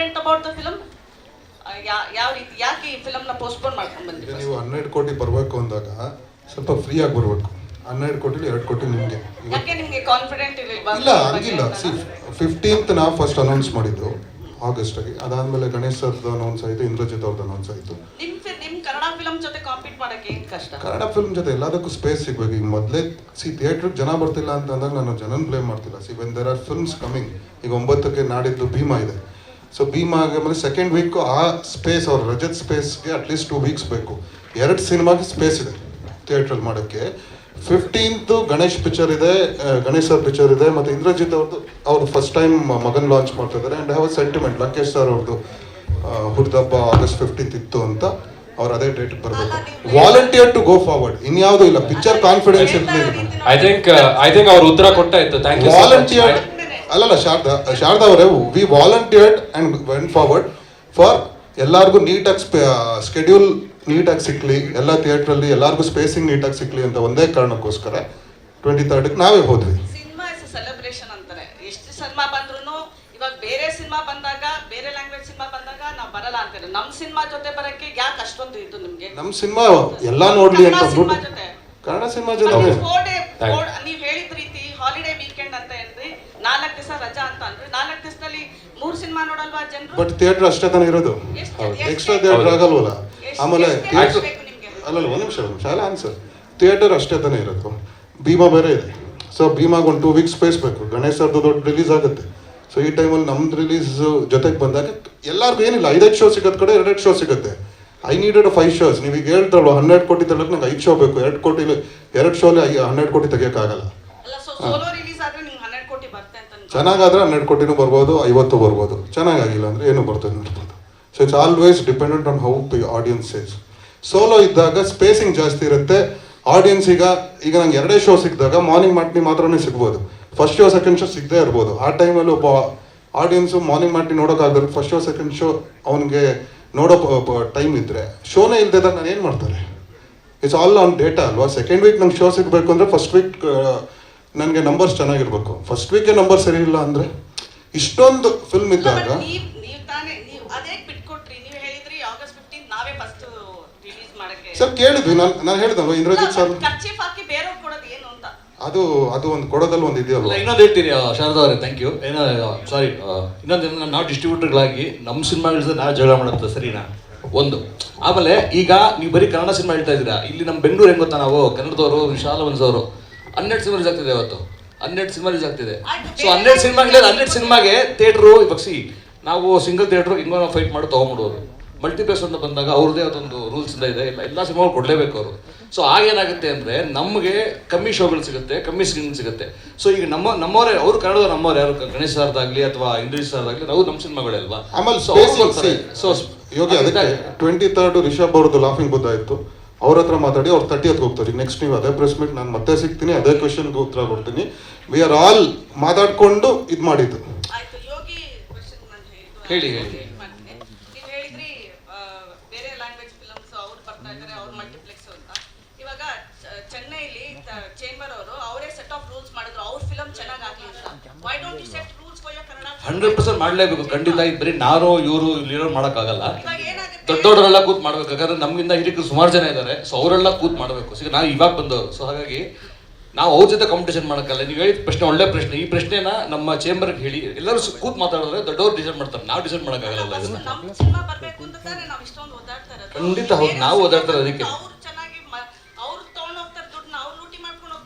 Confident about the film ಯಾವ ರೀತಿ ಯಾಕೆ ಈ ಫಿಲಮ್ನ ಪೋಸ್ಟ್ಪೋನ್ ಮಾಡ್ಕೊಂಡು ಬಂದ್ರಿ ನೀವು ಹನ್ನೆರಡು ಕೋಟಿ ಬರಬೇಕು ಅಂದಾಗ ಸ್ವಲ್ಪ ಫ್ರೀ ಆಗಿ ಬರಬೇಕು. ಹನ್ನೆರಡು ಕೋಟಿ ಎರಡು ಕೋಟಿ ನಿಮಗೆ. ಯಾಕೆ ನಿಮಗೆ ಕಾನ್ಫಿಡೆಂಟ್ ಇರಲಿಲ್ವಾ? ಇಲ್ಲ ಹಂಗಿಲ್ಲ. ಸಿ ಫಿಫ್ಟೀನ್ತ್ ನಾವು ಫಸ್ಟ್ ಅನೌನ್ಸ್ ಮಾಡಿದ್ದು ಆಗಸ್ಟಾಗಿ ಅದಾದಮೇಲೆ ಗಣೇಶ್ ಸರ್ದು ಅನೌನ್ಸ್ ಆಯಿತು ಇಂದ್ರಜಿತ್ ಅವ್ರದ್ದು ಅನೌನ್ಸ್ ಆಯಿತು. ಕನ್ನಡ ಫಿಲಂ ಜೊತೆ ಕಾಂಪೀಟ್ ಮಾಡಕ್ಕೆ ಏನ್ ಕಷ್ಟ? ಕನ್ನಡ ಫಿಲ್ಮ್ ಜೊತೆ ಎಲ್ಲದಕ್ಕೂ ಸ್ಪೇಸ್ ಸಿಗಬೇಕು. ಈಗ ಮೊದಲೇ ಸಿ ಥಿಯೇಟ್ರಿಗೆ ಜನ ಬರ್ತಿಲ್ಲ ಅಂತ ಅಂದಾಗ ನಾನು ಜನನ್ ಬ್ಲೇಮ್ ಮಾಡ್ತಿಲ್ಲ. See when there are films coming ಈಗ ಒಂಬತ್ತಕ್ಕೆ ನಾಡಿದ್ದು ಭೀಮಾ ಇದೆ. ಸೊ ಭೀಮಾ ಆಮೇಲೆ ಸೆಕೆಂಡ್ ವೀಕ್ ಆ ಸ್ಪೇಸ್ ಅವ್ರ ರಜತ್ ಸ್ಪೇಸ್ಗೆ ಅಟ್ಲೀಸ್ಟ್ ಟೂ ವೀಕ್ಸ್ ಬೇಕು. ಎರಡು ಸಿನಿಮಾಗೆ ಸ್ಪೇಸ್ ಇದೆ ಥಿಯೇಟ್ರಲ್ಲಿ ಮಾಡೋಕ್ಕೆ. ಫಿಫ್ಟೀನ್ತು ಗಣೇಶ್ ಪಿಕ್ಚರ್ ಇದೆ ಗಣೇಶ್ ಸರ್ ಪಿಕ್ಚರ್ ಇದೆ ಮತ್ತು ಇಂದ್ರಜಿತ್ ಅವ್ರದ್ದು ಅವ್ರು ಫಸ್ಟ್ ಟೈಮ್ ಮಗನ್ ಲಾಂಚ್ ಮಾಡ್ತಾ ಇದ್ದಾರೆ and have a sentiment Lakesh sir ಅವ್ರದ್ದು ಹುರಿದಬ್ಬ ಆಗಸ್ಟ್ ಫಿಫ್ಟೀನ್ತ್ ಇತ್ತು ಅಂತ ಅವ್ರು ಅದೇ ಡೇಟ್ ಬರಬೇಕು. ವಾಲಂಟಿಯರ್ ಟು ಗೋ ಫಾರ್ವರ್ಡ್ ಇನ್ಯಾವುದೂ ಇಲ್ಲ. ಪಿಕ್ಚರ್ ಕಾನ್ಫಿಡೆನ್ಸ್ ಇರಲಿಲ್ಲ ಐ ಥಿಂಕ್ ಐ ಥಿಂಕ್ ಅವ್ರ ಉತ್ತರ ಕೊಟ್ಟಾಯ್ತು ಥ್ಯಾಂಕ್ ಯು ವಾಲಂಟಿಯರ್ ಅಲ್ಲಲ್ಲ ಶಾರದಾ ಶಾರದಾ ಅವರೇ we volunteered and went forward for ಎಲ್ಲರಿಗೂ ನೀಟಾಗಿ ಸ್ಕೆಡ್ಯೂಲ್ ನೀಟಾಗಿ ಸಿಕ್ಲಿ ಎಲ್ಲ ಥಿಯೇಟ್ರಲ್ಲಿ ಎಲ್ಲರಿಗೂ ಸ್ಪೇಸಿಂಗ್ ನೀಟಾಗಿ ಸಿಕ್ಲಿ ಅಂತ ಒಂದೇ ಕಾರಣಕ್ಕೋಸ್ಕರ ಟ್ವೆಂಟಿ ತರ್ಡ್ಗೆ ನಾವೇ ಹೋದ್ವಿ. ಸಿನಿಮಾ ಇಸ್ ಸೆಲೆಬ್ರೇಷನ್ ಅಂತಾರೆ. ಎಷ್ಟು ಸಿನಿಮಾ ಬಂದ್ರೂ ಇವಾಗ ಬೇರೆ ಸಿನಿಮಾ ಬಂದಾಗ ಬೇರೆ ಲ್ಯಾಂಗ್ವೇಜ್ ಸಿನಿಮಾ ಬಂದಾಗ ನಾವು ಬರಲ್ಲ ಅಂತಾರೆ. ನಮ್ಮ ಸಿನಿಮಾ ಜೊತೆ ಬರಕ್ಕೆ ಯಾಕೆ ಅಷ್ಟೊಂದು ಇತ್ತು ನಿಮಗೆ? ನಮ್ಮ ಸಿನಿಮಾ ಎಲ್ಲ ನೋಡಲಿ ಅಂತ ಕನ್ನಡ ಸಿನಿಮಾ ಜೊತೆ. ಕನ್ನಡ ಸಿನಿಮಾ ಜೊತೆ ಫೋರ್ ಡೇ Thank ಹೇಳಿದ ರೀತಿ ಹಾಲಿಡೇ ವೀಕೆಂಡ್ ಅಂತ ಹೇಳಿದ್ರಿ ನಾಲ್ಕು ದಿವಸ ರಜಾ ಅಂತ ಅಂದ್ರೆ. ನಾಲ್ಕು ದಿವಸದಲ್ಲಿ ಮೂರು ಸಿನಿಮಾ ನೋಡಲ್ವಾ ಜನರು? ಬಟ್ ಥಿಯೇಟರ್ ಅಷ್ಟೇ ತಾನೇ ಇರೋದು. ಎಕ್ಸ್ಟ್ರಾ? ಥಿಯೇಟರ್ ಆಗಲ್ವಲ್ಲ? ಆಮೇಲೆ ಥಿಯೇಟರ್? ಅಲ್ಲಲ್ಲ ಒಂದು ನಿಮಿಷ ಒಂದು ನಿಮಿಷ. ಅಲ್ಲ ಆನ್ಸರ್. ಥಿಯೇಟರ್ ಅಷ್ಟೇ ತಾನೇ ಇರೋದು. ಭೀಮಾ ಬೇರೆ ಇದೆ. ಸೊ ಭೀಮಾಗ ಒಂದು ಟೂ ವೀಕ್ಸ್ ಸ್ಪೇಸ್ ಬೇಕು. ಗಣೇಶ್ ಸರ್ದು ದೊಡ್ಡ ರಿಲೀಸ್ ಆಗುತ್ತೆ. ಸೊ ಈ ಟೈಮಲ್ಲಿ ನಮ್ದು ರಿಲೀಸ್ ಜೊತೆಗೆ ಬಂದಾಗ ಎಲ್ಲರಿಗೂ ಏನಿಲ್ಲ. ಐದೈದು ಶೋ ಸಿಗೋದ್ ಕಡೆ ಎರಡೆರಡು ಶೋ ಸಿಗುತ್ತೆ. ಐ ನೀಡೆಡ್ ಫೈವ್ ಶೋಸ್ ನೀವು ಈಗ ಹೇಳ್ತಾರಲ್ವ ಹನ್ನೆರಡು ಕೋಟಿ ತಗೊಳಕ್ಕೆ ನಂಗೆ ಐದು ಶೋ ಬೇಕು. ಎರಡು ಕೋಟಿ ಎರಡು ಶೋಲಿ ಹನ್ನೆರಡು ಕೋಟಿ ತೆಗಿಯೋಕ್ಕಾಗಲ್ಲ ಅಲ್ಲ ಸೊ ಸೋಲೋ ರಿಲೀಸ್ ಆದ್ರೆ ನಿಮ್ಗೆ ಹನ್ನೆರಡು ಕೋಟಿ ಬರುತ್ತೆ ಅಂತ ಅನ್ಕೊಂಡೆ. ಚೆನ್ನಾಗಾದ್ರೆ ಹನ್ನೆರಡು ಕೋಟಿನೂ ಬರ್ಬೋದು, ಐವತ್ತು ಬರ್ಬೋದು. ಚೆನ್ನಾಗಾಗಿಲ್ಲ ಅಂದರೆ ಏನು ಬರ್ತದೆ ನೋಡ್ಬೋದು so it's always dependent on how the audience says solo ಇದ್ದಾಗ ಸ್ಪೇಸಿಂಗ್ ಜಾಸ್ತಿ ಇರುತ್ತೆ. ಆಡಿಯನ್ಸ್ ಈಗ ಈಗ ನಂಗೆ ಎರಡೇ ಶೋ ಸಿಕ್ಕಿದಾಗ ಮಾರ್ನಿಂಗ್ ಮಾಟ್ನಿ ಮಾತ್ರನೇ ಸಿಗ್ಬೋದು. ಫಸ್ಟ್ ಶೋ ಸೆಕೆಂಡ್ ಶೋ ಸಿಗದೇ ಇರ್ಬೋದು. ಆ ಟೈಮಲ್ಲಿ ಒಬ್ಬ ಆಡಿಯನ್ಸು ಮಾರ್ನಿಂಗ್ ಮಾಟ್ನಿ ನೋಡೋಕ್ಕಾಗದ್ರೆ ಫಸ್ಟ್ ಶೋ ಸೆಕೆಂಡ್ ಶೋ ಅವನಿಗೆ ನೋಡೋ ಟೈಮ್ ಇದ್ದರೆ ಶೋನೇ ಇಲ್ಲದೆ ನಾನು ಏನು ಮಾಡ್ತಾರೆ? ಇಟ್ಸ್ ಆಲ್ ಆನ್ ಡೇಟಾ ಅಲ್ವಾ? ಸೆಕೆಂಡ್ ವೀಕ್ ನಂಗೆ ಶೋ ಸಿಗಬೇಕು ಅಂದರೆ ಫಸ್ಟ್ ವೀಕ್ ನನಗೆ ನಂಬರ್ಸ್ ಚೆನ್ನಾಗಿರ್ಬೇಕು. ಫಸ್ಟ್ ವೀಕೆ ನಂಬರ್ ಸರಿ ಇಲ್ಲ ಅಂದರೆ ಇಷ್ಟೊಂದು ಫಿಲ್ಮ್ ಇದ್ದಾಗ but ನೀವ್ ನೀವ್ ತಾನೇ ಬಿಟ್ಕೊಟ್ರಿ. ನೀವ್ ಹೇಳಿದ್ರಿ ಆಗಸ್ಟ್ ಫಿಫ್ಟೀನ್ ನಾವೇ ಫಸ್ಟ್ ರಿಲೀಸ್ ಮಾಡಕ್ಕೆ. ಸರ್ ಕೇಳಿದ್ವಿ. ನಾನು ನಾನು ಹೇಳಿದಲ್ವ ಇಂದ್ರಜಿತ್ ಸರ್ ಖರ್ಚಿಫ್ ಹಾಕಿ ಬೇರೆಯವ್ರು ಕೊಡೋದು ಏನು ಅಂತ. ಅದು ಅದು ಒಂದು ಕೊಡೋದಲ್ಲಿ ಒಂದು ಇದೆಯಲ್ಲ ಇನ್ನೊಂದು ಹೇಳ್ತೀನಿ ಶಾರದಾ ಅವರೇ ಥ್ಯಾಂಕ್ ಯು ಏನೋ ಸಾರಿ ಇನ್ನೊಂದು ನಾವು ಡಿಸ್ಟ್ರಿಬ್ಯೂಟರ್ಗಳಾಗಿ ನಮ್ಮ ಸಿನಿಮಾಗಳ ನಾವು ಜಗಳ ಮಾಡುತ್ತೆ ಸರಿನಾ? ಒಂದು. ಆಮೇಲೆ ಈಗ ನೀವು ಬರೀ ಕನ್ನಡ ಸಿನಿಮಾ ಹೇಳ್ತಾ ಇದ್ದೀರಾ? ಇಲ್ಲಿ ನಮ್ಮ ಬೆಂಗಳೂರು ಹೆಂಗೆ ಗೊತ್ತಾ ನಾವು? ಕನ್ನಡದವರು ವಿಶಾಲ ಅವರು ಹನ್ನೆರಡು ಸಿನಿಮಾ ರಿಲೀಸ್ ಆಗ್ತಿದೆ ಇವತ್ತು. ಹನ್ನೆರಡು ಸಿನಿಮಾ ರಿಲೀಸ್ ಆಗ್ತಿದೆ. ಸೊ ಹನ್ನೆರಡು ಸಿನಿಮಾಗೆ ಹನ್ನೆರಡು ಸಿನಿಮಾಗೆ ಥಿಯೇಟ್ರು ಇವಾಗ ಸಿ ನಾವು ಸಿಂಗಲ್ ಥಿಯೇಟ್ರು ಹಿಂಗೋ ನಾವು ಫೈಟ್ ಮಾಡಿ ತೊಗೊಂಬಿಡೋದು ಮಲ್ಟಿಪ್ಲೆಕ್ಸ್ ಅಂತ ಬಂದಾಗ ಅವ್ರದ್ದೇ ಅದೊಂದು ರೂಲ್ಸ್ ಇಂದ ಇದೆ. ಎಲ್ಲ ಎಲ್ಲ ಸಿನಿಮಾಗಳು ಕೊಡಲೇಬೇಕು ಅವರು. ಸೊ ಆಗೇನಾಗುತ್ತೆ ಅಂದರೆ ನಮಗೆ ಕಮ್ಮಿ ಶೋಗಳು ಸಿಗುತ್ತೆ ಕಮ್ಮಿ ಸ್ಕ್ರೀನ್ ಸಿಗುತ್ತೆ. ಸೊ ಈಗ ನಮ್ಮ ನಮ್ಮವರೇ ಅವರು ಕನ್ನಡದ ನಮ್ಮವ್ರು ಯಾರು? ಗಣೇಶ್ ಸರ್ದಾಗ್ಲಿ ಅಥವಾ ಇಂದ್ರೇಶ್ ಸಾರ್ದಾಗಲಿ ನಾವು ನಮ್ಮ ಸಿನಿಮಾಗಳಲ್ವಾ ಆಮೇಲೆ ಸೊ ಟ್ವೆಂಟಿ ತರ್ಡ್ ರಿಷಬ್ ಅವ್ರದ್ದು ಲಾಫಿಂಗ್ ಬುದ್ಧ ಇತ್ತು ಅವ್ರ ಹತ್ರ ಮಾತಾಡಿ ಅವ್ರು ತರ್ಟಿ ಹತ್ತಿ ಹೋಗ್ತಾರೆ. ನೆಕ್ಸ್ಟ್ ನೀವು ಅದೇ ಪ್ರೆಸ್ ಮೀಟ್ ನಾನು ಮತ್ತೆ ಸಿಗ್ತೀನಿ ಅದೇ ಕ್ವೆಶನ್ಗೆ ಉತ್ತರ ಕೊಡ್ತೀನಿ. ವಿ ಆರ್ ಆಲ್ ಮಾತಾಡ್ಕೊಂಡು ಇದು ಮಾಡಿದ್ದು. ಆಯ್ತು ಯೋಗಿ ಕ್ವಶನ್ ನಾನು ಹೇಳಿದ್ದು ಹೇಳಿ, ಹೇಳಿ. ಹೇಳಿ ನೀವು ಹೇಳಿದ್ರಿ ಬೇರೆ ಲ್ಯಾಂಗ್ವೇಜ್ ಫಿಲಮ್ಸ್ ಅವ್ರು ಬರ್ತಾ ಇದ್ದಾರೆ ಅವ್ರ ಮಲ್ಟಿಪ್ಲೆಕ್ಸ್ ಅಂತ. ಇವಾಗ ಚ- ಚೆನ್ನೈಲಿ ಚೇಂಬರ್ ಅವರು ಅವರೇ ಸೆಟ್ ಆಫ್ ರೂಲ್ಸ್ ಮಾಡಿದ್ರು. ಅವ್ರ ಫಿಲಮ್ ಚೆನ್ನಾಗಿ ಆಗ್ಲಿ ಅಂತ why don't you set rules for your Kannada hundred percent ಮಾಡಲೇಬೇಕು. ಖಂಡಿತ ಬರೀ ನಾನು ಇವರು ಇಲ್ಲಿರೋ ಮಾಡೋಕ್ಕಾಗಲ್ಲ ಇವಾಗ ದೊಡ್ಡವರೆಲ್ಲ ಕೂತ್ ಮಾಡ್ಬೇಕು ಯಾಕಂದ್ರೆ ನಮ್ಗಿಂತ ಹಿರಿಕರು ಸುಮಾರು ಜನ ಇದ್ದಾರೆ ಸೊ ಅವರೆಲ್ಲ ಕೂತ್ ಮಾಡಬೇಕು ಸೊ ಈಗ ನಾವು ಇವಾಗ ಬಂದವರು ಸೊ ಹಾಗಾಗಿ ನಾವು ಅವ್ರ ಜೊತೆ ಕಾಂಪಿಟೇಷನ್ ಮಾಡೋಕ್ಕಲ್ಲ ನೀವು ಹೇಳಿದ ಪ್ರಶ್ನೆ ಒಳ್ಳೆ ಪ್ರಶ್ನೆ ಈ ಪ್ರಶ್ನೆನ ನಮ್ಮ ಚೇಂಬರ್ಗೆ ಹೇಳಿ ಎಲ್ಲರೂ ಕೂತ್ ಮಾತಾಡಿದ್ರೆ ದೊಡ್ಡವ್ರು ಡಿಸೈಡ್ ಮಾಡ್ತಾರೆ ನಾವು ಡಿಸೈಡ್ ಮಾಡೋಕ್ಕಾಗಲ್ಲ ಇದನ್ನ ನಮ್ಮ ಸಿನಿಮಾ ಬರ್ಬೇಕು ಅಂತ ತಾನೇ ನಾವು ಇಷ್ಟೊಂದು ಓದಾಡ್ತಾ ಖಂಡಿತ ಹೌದು, ನಾವು ಓದಾಡ್ತಾರೆ ಅದಕ್ಕೆ.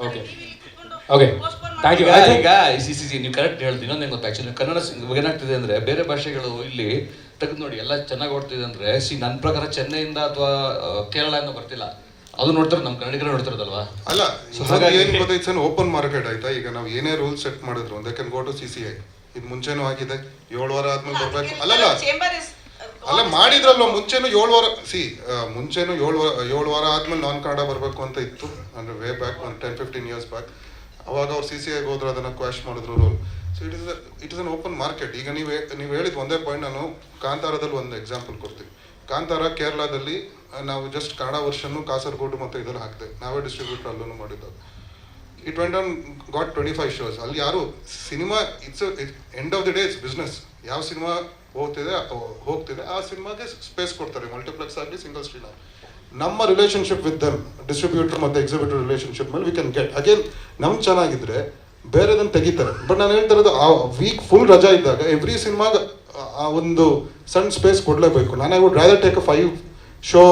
ಓಕೆ ಓಕೆ ಥ್ಯಾಂಕ್ ಯು ಈಗ ಸಿ ಸಿ ಸಿ ನೀವು ಕರೆಕ್ಟ್ ಹೇಳ್ತೀನಿ ಇನ್ನೊಂದು ಗೊತ್ತಾ ಆ್ಯಕ್ಚುಲಿ ಕನ್ನಡ ಏನಾಗ್ತಿದೆ ಅಂದ್ರೆ ಬೇರೆ ಭಾಷೆಗಳು ಇಲ್ಲಿ ತೆಗೆದು ನೋಡಿ ಎಲ್ಲ ಚೆನ್ನಾಗಿ ಓಡ್ತಿದೆ ಅಂದ್ರೆ ಸಿ ನನ್ನ ಪ್ರಕಾರ ಚೆನ್ನೈಯಿಂದ ಅಥವಾ ಕೇರಳದಿಂದ ಬರ್ತಿಲ್ಲ. ಅದು ನೋಡ್ತಾರೆ ನಮ್ಮ ಕನ್ನಡಿಗರೇ ನೋಡ್ತಿರೋದಲ್ವಾ? ಅಲ್ಲ ಏನು ಗೊತ್ತಾಯ್ತು ಸರ್ ಓಪನ್ ಮಾರ್ಕೆಟ್ ಆಯ್ತಾ? ಈಗ ನಾವು ಏನೇ ರೂಲ್ಸ್ ಸೆಟ್ ಮಾಡಿದ್ರು ಒಂದೇ can go to C C I ಇದು ಮುಂಚೆನೂ ಆಗಿದೆ. ಏಳು ವಾರ ಆದ್ಮೇಲೆ ಬರಬೇಕು. ಅಲ್ಲಲ್ಲ Chamber is- ಅಲ್ಲ ಮಾಡಿದ್ರಲ್ವ? ಮುಂಚೆನೂ ಏಳು ವಾರ ಸಿ ಮುಂಚೆನೂ ಏಳು ವಾರ ಏಳು ವಾರ ಆದ್ಮೇಲೆ ನಾನ್ ಕನ್ನಡ ಬರಬೇಕು ಅಂತ ಇತ್ತು. ಅಂದ್ರೆ ವೇ ಬ್ಯಾಕ್ ಒಂದು ಟೆನ್ ಫಿಫ್ಟೀನ್ ಇಯರ್ಸ್ ಬ್ಯಾಕ್ ಅವಾಗ ಅವ್ರು ಸಿ ಸಿ ಐಗೆ ಹೋದ್ರು ಅದನ್ನ ಕ್ವಾಶ್ ಮಾಡಿದ್ರು rule so it is it an open market ಈಗ ನೀವು ನೀವು ಹೇಳಿದ ಒಂದೇ ಪಾಯಿಂಟ್ ನಾನು ಕಾಂತಾರದಲ್ಲಿ ಒಂದು ಎಕ್ಸಾಂಪಲ್ ಕೊಡ್ತೀನಿ. ಕಾಂತಾರ ಕೇರಳದಲ್ಲಿ ನಾವು ಜಸ್ಟ್ ಕನ್ನಡ ವರ್ಷನ್ನು ಕಾಸರಗೋಡು ಮತ್ತು ಇದರಲ್ಲಿ ಹಾಕಿದೆ. ನಾವೇ ಡಿಸ್ಟ್ರಿಬ್ಯೂಟರ್ ಅಲ್ಲೂ ಮಾಡಿದ್ದು it went on got twenty five shows ಅಲ್ಲಿ ಯಾರು cinema it's end of the day it's business ಯಾವ ಸಿನಿಮಾ ಹೋಗ್ತಿದೆ ಹೋಗ್ತಿದೆ, ಆ ಸಿನಿಮಾಗೆ ಸ್ಪೇಸ್ ಕೊಡ್ತಾರೆ. ಮಲ್ಟಿಪ್ಲೆಕ್ಸ್ ಆಗಲಿ ಸಿಂಗಲ್ ಸ್ಕ್ರೀನ್ ಆಗಲಿ ನಮ್ಮ ರಿಲೇಷನ್ಶಿಪ್ ವಿತ್ ದಮ್ ಡಿಸ್ಟ್ರಿಬ್ಯೂಟರ್ ಮತ್ತು ಎಕ್ಸಿಬಿಟರ್ ರಿಲೇಷನ್ಶಿಪ್ ಮೇಲೆ ವಿ ಕ್ಯಾನ್ ಗೆಟ್ ಅಗೇನ್ ನಮ್ಗೆ ಚೆನ್ನಾಗಿದ್ರೆ ಬೇರೆದನ್ನ ತೆಗಿತಾರೆ. ಬಟ್ ನಾನು ಹೇಳ್ತಾ ಇರೋದು, ಆ ವೀಕ್ ಫುಲ್ ರಜಾ ಇದ್ದಾಗ ಎವ್ರಿ ಸಿನಿಮಾಗ ಆ ಒಂದು ಸಣ್ಣ ಸ್ಪೇಸ್ ಕೊಡಲೇಬೇಕು. ನಾನು I would rather take a five show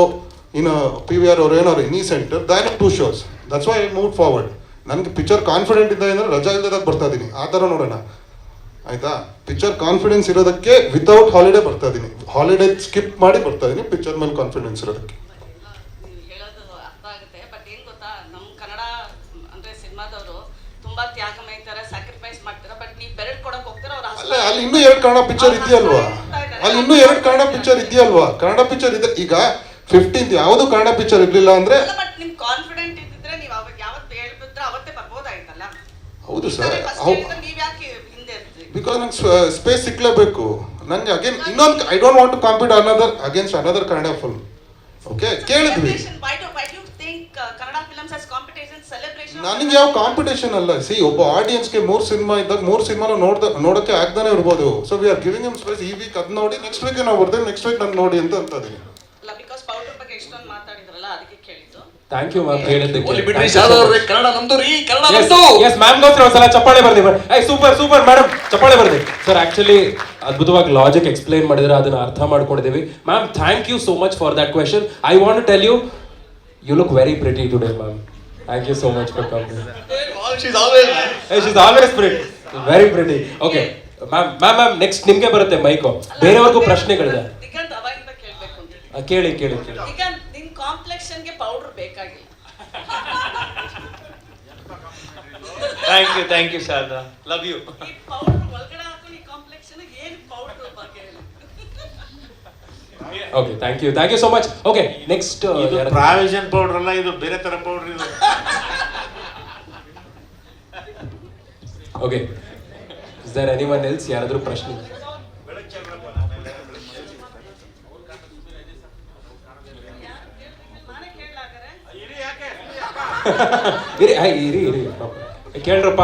in P V R ಅವ್ರ ಏನೋ any centre than two shows that's why move forward ನನಗೆ ಪಿಕ್ಚರ್ ಕಾನ್ಫಿಡೆಂಟ್ ಇದ್ದ ಏನಂದ್ರೆ ರಜಾ ಇಲ್ಲದಾಗ ಬರ್ತಾ ಇದ್ದೀನಿ ಆ ಥರ ನೋಡೋಣ. ಆಯಿತಾ? ಪಿಕ್ಚರ್ ಕಾನ್ಫಿಡೆನ್ಸ್ ಇರೋದಕ್ಕೆ ವಿತೌಟ್ ಹಾಲಿಡೇ ಬರ್ತಾ ಇದ್ದೀನಿ ಹಾಲಿಡೇ ಸ್ಕಿಪ್ ಮಾಡಿ ಬರ್ತಾ ಇದ್ದೀನಿ ಪಿಕ್ಚರ್ ಮೇಲೆ ಕಾನ್ಫಿಡೆನ್ಸ್ ಇರೋದಕ್ಕೆ. ಸಿನಿಮಾದವರು ತುಂಬಾ ತ್ಯಾಗ ಮಾಡ್ತಾರೆ ಸ್ಯಾಕ್ರಿಫೈಸ್ ಮಾಡ್ತಾರೆ ಬಟ್ ನೀವು ಬೆರಳು ಕೊಡಕ್ ಹೋಗ್ತಾರೆ ಅವ್ರ ಅಲ್ಲ ಅಲ್ಲಿ ಇನ್ನೂ ಎರಡು ಕನ್ನಡ ಪಿಕ್ಚರ್ ಇದೆಯಲ್ವಾ? ಅಲ್ಲಿ ಇನ್ನೂ ಎರಡು ಕನ್ನಡ ಪಿಕ್ಚರ್ ಇದೆಯಲ್ವಾ? ಕನ್ನಡ ಪಿಕ್ಚರ್ ಇದೆ. ಈಗ ಫಿಫ್ಟೀನ್ತ್ ಯಾವುದು ಕನ್ನಡ ಪಿಕ್ಚರ್ ಇರಲಿಲ್ಲ ಅಂದ್ರೆ ಬಟ್ ನಿಮ್ ಕಾನ್ಫಿಡೆಂಟ್ ಇದ್ದಿದ್ರೆ ನೀವು ಅವಾಗ ಯಾವತ್ತು ಹೇಳ್ಬಿಟ್ರೆ ಅವತ್ತೇ ಬರ್ಬೋದಾಯ್ತಲ್ಲ? ಹೌದು ಸರ್ ಹೇಳಿದ್ರೆ ಯಾಕೆ ಹಿಂದೆ ಬಿಕಾಸ್ ನಂಗೆ ಸ್ಪೇಸ್ ಸಿಕ್ಲೇಬೇಕು. ನನಗೆ ಅಗೇನ್ ಇನ್ನೊಂದು I don't want to compete another against another Kannada full okay ಕೇಳಿದ್ವಿ. Why do why you think think ನನಗೆ ಯಾವ ಕಾಂಪಿಟೇಷನ್ ಅಲ್ಲ. ಸಿ ಒಬ್ಬ ಆಡಿಯನ್ಸ್ಗೆ ಮೂರು ಸಿನಿಮಾ ಇದ್ದಾಗ ಮೂರು ಸಿನಿಮಾನ ನೋಡ್ದ ನೋಡೋಕ್ಕೆ ಆಗ್ದಾನೆ ಇರ್ಬೋದು. So we are giving him space ಈ ವೀಕ್ ಅದು ನೋಡಿ ನೆಕ್ಸ್ಟ್ ವೀಕ್ ನಾವು ಬರ್ತೇವೆ ನೆಕ್ಸ್ಟ್ ವೀಕ್ ನಾನು ನೋಡಿ ಅಂತ ಅಂತ ಇದೀನಿ. ಅಲ್ಲ ಬಿಕಾಸ್ ಪೌಡರ್ ಬಗ್ಗೆ ಎಷ್ಟೊಂದು ಮಾತಾಡಿದ್ರಲ್ಲ ಅದಕ್ಕೆ ಕೇಳಿದ್ದು. ಥ್ಯಾಂಕ್ ಯು ಮ್ಯಾಮ್ ಹೇಳಿದ್ದಕ್ಕೆ ಕನ್ನಡ ನಮ್ದು ರೀ ಕನ್ನಡ ನಮ್ದು. ಎಸ್ ಮ್ಯಾಮ್ಗೋಸ್ಕರ ಒಂದ್ಸಲ ಚಪ್ಪಾಳೆ ಬರ್ದಿ ಐ ಸೂಪರ್ ಸೂಪರ್ ಮೇಡಮ್ ಚಪ್ಪಾಳೆ ಬರ್ದಿ. ಸರ್ ಆಕ್ಚುಲಿ ಅದ್ಭುತವಾಗಿ ಲಾಜಿಕ್ ಎಕ್ಸ್ಪ್ಲೈನ್ ಮಾಡಿದ್ರೆ ಅದನ್ನ ಅರ್ಥ ಮಾಡ್ಕೊಂಡಿದ್ದೀವಿ. Ma'am thank you so much for that question I want tell you you look very pretty today ma'am thank you so much for coming She's always she's always pretty very pretty okay ma'am ma'am ma'am next ನಿಮಗೆ ಬರುತ್ತೆ mike ಬೇರೆಯವ್ರಿಗೂ ಪ್ರಶ್ನೆಗಳಿದೆ. ದಿಗಂತ್ ಅವಾಗಿಂದ ಕೇಳ್ಬೇಕು ಆ, ಕೇಳಿ ಕೇಳಿ ಕೇಳಿ. ದಿಗಂತ್ ನಿನ್ ಕಾಂಪ್ಲೆಕ್ಷನ್ಗೆ ಪೌಡರ್ ಬೇಕಾಗಿಲ್ಲ. Thank you thank you Sharada love you ಈ ಪೌಡರ್ ಒಳಗಡೆ okay thank you thank you so much okay next ಇದು ಪ್ರಾವಿಷನ್ ಪೌಡರ್ ಅಲ್ಲ ಇದು ಬೇರೆ ತರ ಪೌಡರ್ ಇದು. Okay is there anyone else ಯಾರಾದರೂ ಪ್ರಶ್ನೆ? ಇರಿ ಹಾಯ್ ಇರಿ ಇರಿ ಪಾಪ. ಕೇಳ್ರಪ್ಪ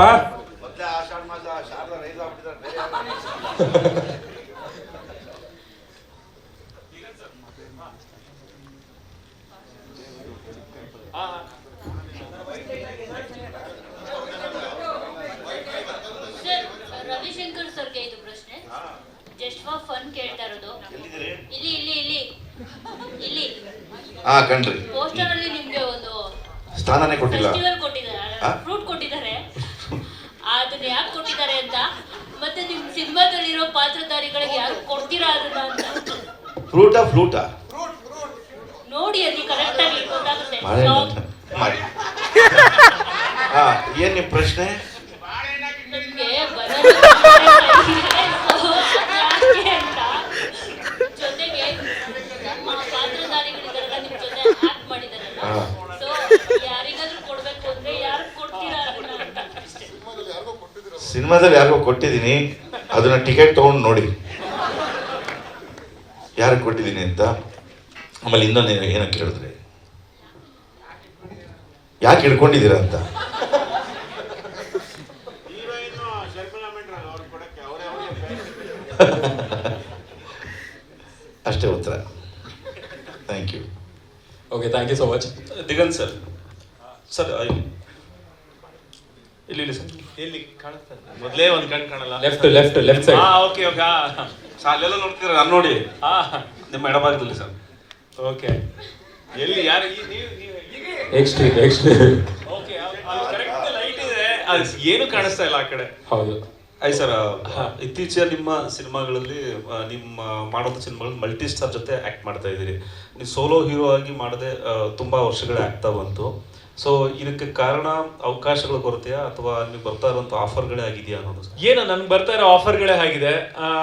ಸರ್ ರವಿಶಂಕರ್ ಸರ್ಗೆ ಇದು ಪ್ರಶ್ನೆ ಜಸ್ಟ್ ಫಾರ್ ಫನ್ ಕೇಳ್ತಾ ಇರೋದು ಇಲ್ಲಿ ಇಲ್ಲಿ ಇಲ್ಲಿ ಇಲ್ಲಿ ಹಾ ಕಣ್ರಿ. ಪೋಸ್ಟರ್ ಅಲ್ಲಿ ನಿಮ್ಗೆ ಒಂದು ಸ್ಥಾನನೇ ಕೊಟ್ಟಿಲ್ಲ. ಫೆಸ್ಟಿವಲ್ ಕೊಟ್ಟಿದ್ದಾರೆ. ಫ್ರೂಟ್ ಕೊಟ್ಟಿದ್ದಾರೆ. ಅದನ್ನ ಯಾಕೆ ಕೊಟ್ಟಿದ್ದಾರೆ ಅಂತ? ಮತ್ತೆ ನಿಮ್ ಸಿನಿಮಾದಲ್ಲಿರೋ ಪಾತ್ರಧಾರಿಗಳಿಗೆ ಯಾರು ಕೊಡ್ತೀರಾ ಅದನ್ನ ಅಂತ? ಫ್ರೂಟಾ ಫ್ಲೂಟಾ ನೋಡಿ ಅಲ್ಲಿ ಕರೆಕ್ಟ್ ಆಗಿ ಗೊತ್ತಾಗುತ್ತೆ. ಮಾಡಿ. ಹಾ ಏನ್ ನಿಮ್ ಪ್ರಶ್ನೆ ನಿಮ್ಗೆ ಬರೋದು ಯಾಕೆ ಅಂತ ಜೊತೆಗೆ ನಮ್ಮ ಪಾತ್ರಧಾರಿಗಳಿದಾರಲ್ಲ ನಿಮ್ ಜೊತೆ ಆಕ್ಟ್ ಮಾಡಿದಾರಲ್ಲ ಹಾ. ಸೊ ಯಾರಿಗಾದ್ರೂ ಕೊಡ್ಬೇಕು ಅಂದ್ರೆ ಯಾರು ಕೊಡ್ತೀರಾ ಅದನ್ನ ಅಂತ ಅಷ್ಟೇ ಸಿನಿಮಾದಲ್ಲಿ ಯಾರಿಗೋ ಕೊಟ್ಟಿದ್ದೀನಿ ಅದನ್ನ ಟಿಕೆಟ್ ತೊಗೊಂಡು ನೋಡಿ. ಯಾರಿಗೆ ಕೊಟ್ಟಿದ್ದೀನಿ ಅಂತ? ಆಮೇಲೆ ಇನ್ನೊಂದು ಏನೋ- ಏನೋ ಕೇಳಿದ್ರೆ. ಯಾಕೆ ಹಿಡ್ಕೊಂಡಿದ್ದೀರಾ ಅಂತ? ಅಷ್ಟೇ ಉತ್ತರ. Thank you okay thank you so much sir sir. ಇಲ್ಲಿ ಇಲ್ಲಿ ಸರ್. ಎಲ್ಲಿ ಕಾಣಿಸ್ತಾ ಮೊದಲೇ ಒಂದು ಕಣ್ಣು ಕಣ್ ಕಾಣಲ್ಲ. ಲೆಫ್ಟ್ ಲೆಫ್ಟ್ ಲೆಫ್ಟ್ ಸೈಡ್ ಹಾ ಓಕೆ ಓಕೆ ಅಲ್ಲೆಲ್ಲ ನೋಡ್ತೀರ? ನಾನು ನೋಡಿ. ಹಾ ನಿಮ್ಮ ಎಡಭಾಗದಲ್ಲಿ ಸರ್. ಓಕೆ ಎಲ್ಲಿ ಯಾರು ಈ- ನೀವು next next okay correct light ಇದೆ. ಅದು ಏನು ಕಾಣಿಸ್ತಾ ಇಲ್ಲ ಆ ಕಡೆ? ಹೌದು. ಐ ಸರ್ ಇತ್ತೀಚೆಗೆ ನಿಮ್ಮ ಸಿನಿಮಾಗಳಲ್ಲಿ ನಿಮ್ಮ ಮಾಡೋದು ಸಿನಿಮಾಗಳಲ್ಲಿ ಮಲ್ಟಿ ಸ್ಟಾರ್ ಜೊತೆ ಆಕ್ಟ್ ಮಾಡ್ತಾ ಇದ್ದೀರಿ. ನೀವು ಸೋಲೋ ಹೀರೋ ಆಗಿ ಮಾಡದೆ ತುಂಬ ತುಂಬಾ ವರ್ಷಗಳೇ ಆಗ್ತಾ ಬಂತು. ಸೊ ಇದಕ್ಕೆ ಕಾರಣ ಅವಕಾಶಗಳ ಕೊರತೆಯಾ ಅಥವಾ ನಿಮಗೆ ಬರ್ತಾ ಇರುವಂತ ಆಫರ್ಗಳೇ ಆಗಿದೆಯಾ ಅನ್ನೋದು ಏನು, ನನ್ಗೆ ಬರ್ತಾ ಇರೋ ಆಫರ್ಗಳೇ ಆಗಿದೆ.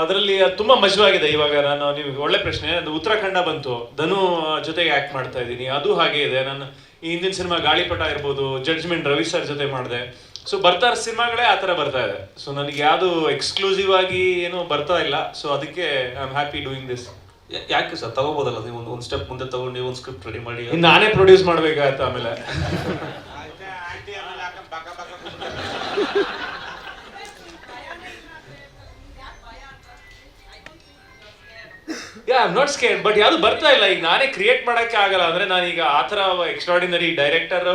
ಅದರಲ್ಲಿ ತುಂಬಾ ಮಜವಾಗಿದೆ. ಇವಾಗ ನಾನು ನೀವು ಒಳ್ಳೆ ಪ್ರಶ್ನೆ. ಅದು ಉತ್ತರಾಖಂಡ ಬಂತು. ಧನು ಜೊತೆಗೆ ಆಕ್ಟ್ ಮಾಡ್ತಾ ಇದ್ದೀನಿ. ಅದು ಹಾಗೆ ಇದೆ. ನಾನು ಈ ಹಿಂದಿನ ಸಿನಿಮಾ ಗಾಳಿಪಟ ಇರ್ಬೋದು ಜಡ್ಜ್ಮೆಂಟ್ ರವಿ ಸರ್ ಜೊತೆ ಮಾಡಿದೆ. ಸೊ ಬರ್ತಾ ಇರೋ ಸಿನಿಮಾಗಳೇ ಆ ಥರ ಬರ್ತಾ ಇದೆ. ಸೊ ನನಗೆ ಯಾವುದು ಎಕ್ಸ್ಕ್ಲೂಸಿವ್ ಆಗಿ ಏನು ಬರ್ತಾ ಇಲ್ಲ. ಸೊ ಅದಕ್ಕೆ I am happy doing this ಯಾಕೆ ಸರ್? ತಗೋಬೋದಲ್ಲ ನೀವು ಒಂದು ಒಂದು ಸ್ಟೆಪ್ ಮುಂದೆ ತಗೊಂಡು ನೀವು ಒಂದು ಸ್ಕ್ರಿಪ್ಟ್ ರೆಡಿ ಮಾಡಿ ಇನ್ನು ನಾನೇ ಪ್ರೊಡ್ಯೂಸ್ ಮಾಡ್ಬೇಕಾಯ್ತು ಆಮೇಲೆ. Yeah I'm not scare but ಯಾವ್ದು ಬರ್ತಾ ಇಲ್ಲ. ಈಗ ನಾನೇ ಕ್ರಿಯೇಟ್ ಮಾಡಕ್ಕೆ ಆಗಲ್ಲ. ಅಂದ್ರೆ ನಾನೀಗ ಆ ಥರ ಎಕ್ಸ್ಟ್ರಾಡಿನರಿ ಡೈರೆಕ್ಟರ್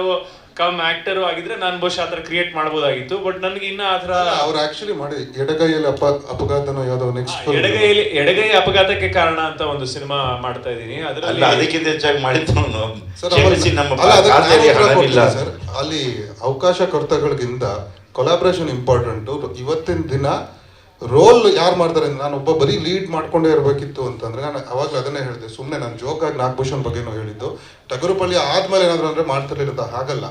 ಕಮ್ ಆಕ್ಟರ್ ಆಗಿದ್ರೆ ನಾನು ಬಹುಶಃ ಆತರ ಕ್ರಿಯೇಟ್ ಮಾಡಬಹುದಾಗಿತ್ತು ಬಟ್ ನನಗೆ ಇನ್ನ ಆತರ ಅವ್ರು ಆಕ್ಚುಲಿ ಮಾಡಿ ಎಡಗೈಯಲ್ಲಿ ಅಪ ಅಪಘಾತನೋ ಯಾವ್ದೋ ನೆಕ್ಸ್ಟ್ ಎಡಗೈಯಲ್ಲಿ ಎಡಗೈ ಅಪಘಾತಕ್ಕೆ ಕಾರಣ ಅಂತ ಒಂದು ಸಿನಿಮಾ ಮಾಡ್ತಾ ಇದ್ದೀನಿ. ಅದರಲ್ಲಿ ಅದಕ್ಕಿಂತ ಹೆಚ್ಚಾಗಿ ಮಾಡಿದ್ದು ಅಲ್ಲ, ಅಲ್ಲಿ ಅವಕಾಶಕರ್ತಗಳಿಗಿಂತ ಕೊಲಾಬ್ರೇಷನ್ ಇಂಪಾರ್ಟೆಂಟ್ ಇವತ್ತಿನ ದಿನ ರೋಲ್ ಯಾರು ಮಾಡ್ತಾರೆ ಅಂದ್ರೆ ನಾನು ಒಬ್ಬ ಬರೀ ಲೀಡ್ ಮಾಡ್ಕೊಂಡೇ ಇರಬೇಕಿತ್ತು ಅಂತಂದ್ರೆ ನಾನು ಅವಾಗ ಅದನ್ನೇ ಹೇಳಿದೆ. ಸುಮ್ಮನೆ ನಾನು ಜೋಕಾಗಿ ನಾಗಭೂಷಣ್ ಬಗ್ಗೆನೂ ಹೇಳಿದ್ದು. ಟಗರುಪಳ್ಳಿ ಆದ್ಮೇಲೆ ಏನಾದರೂ ಅಂದ್ರೆ ಮಾಡ್ತಿರ್ಲಿಲ್ಲ ಹಾಗಲ್ಲ.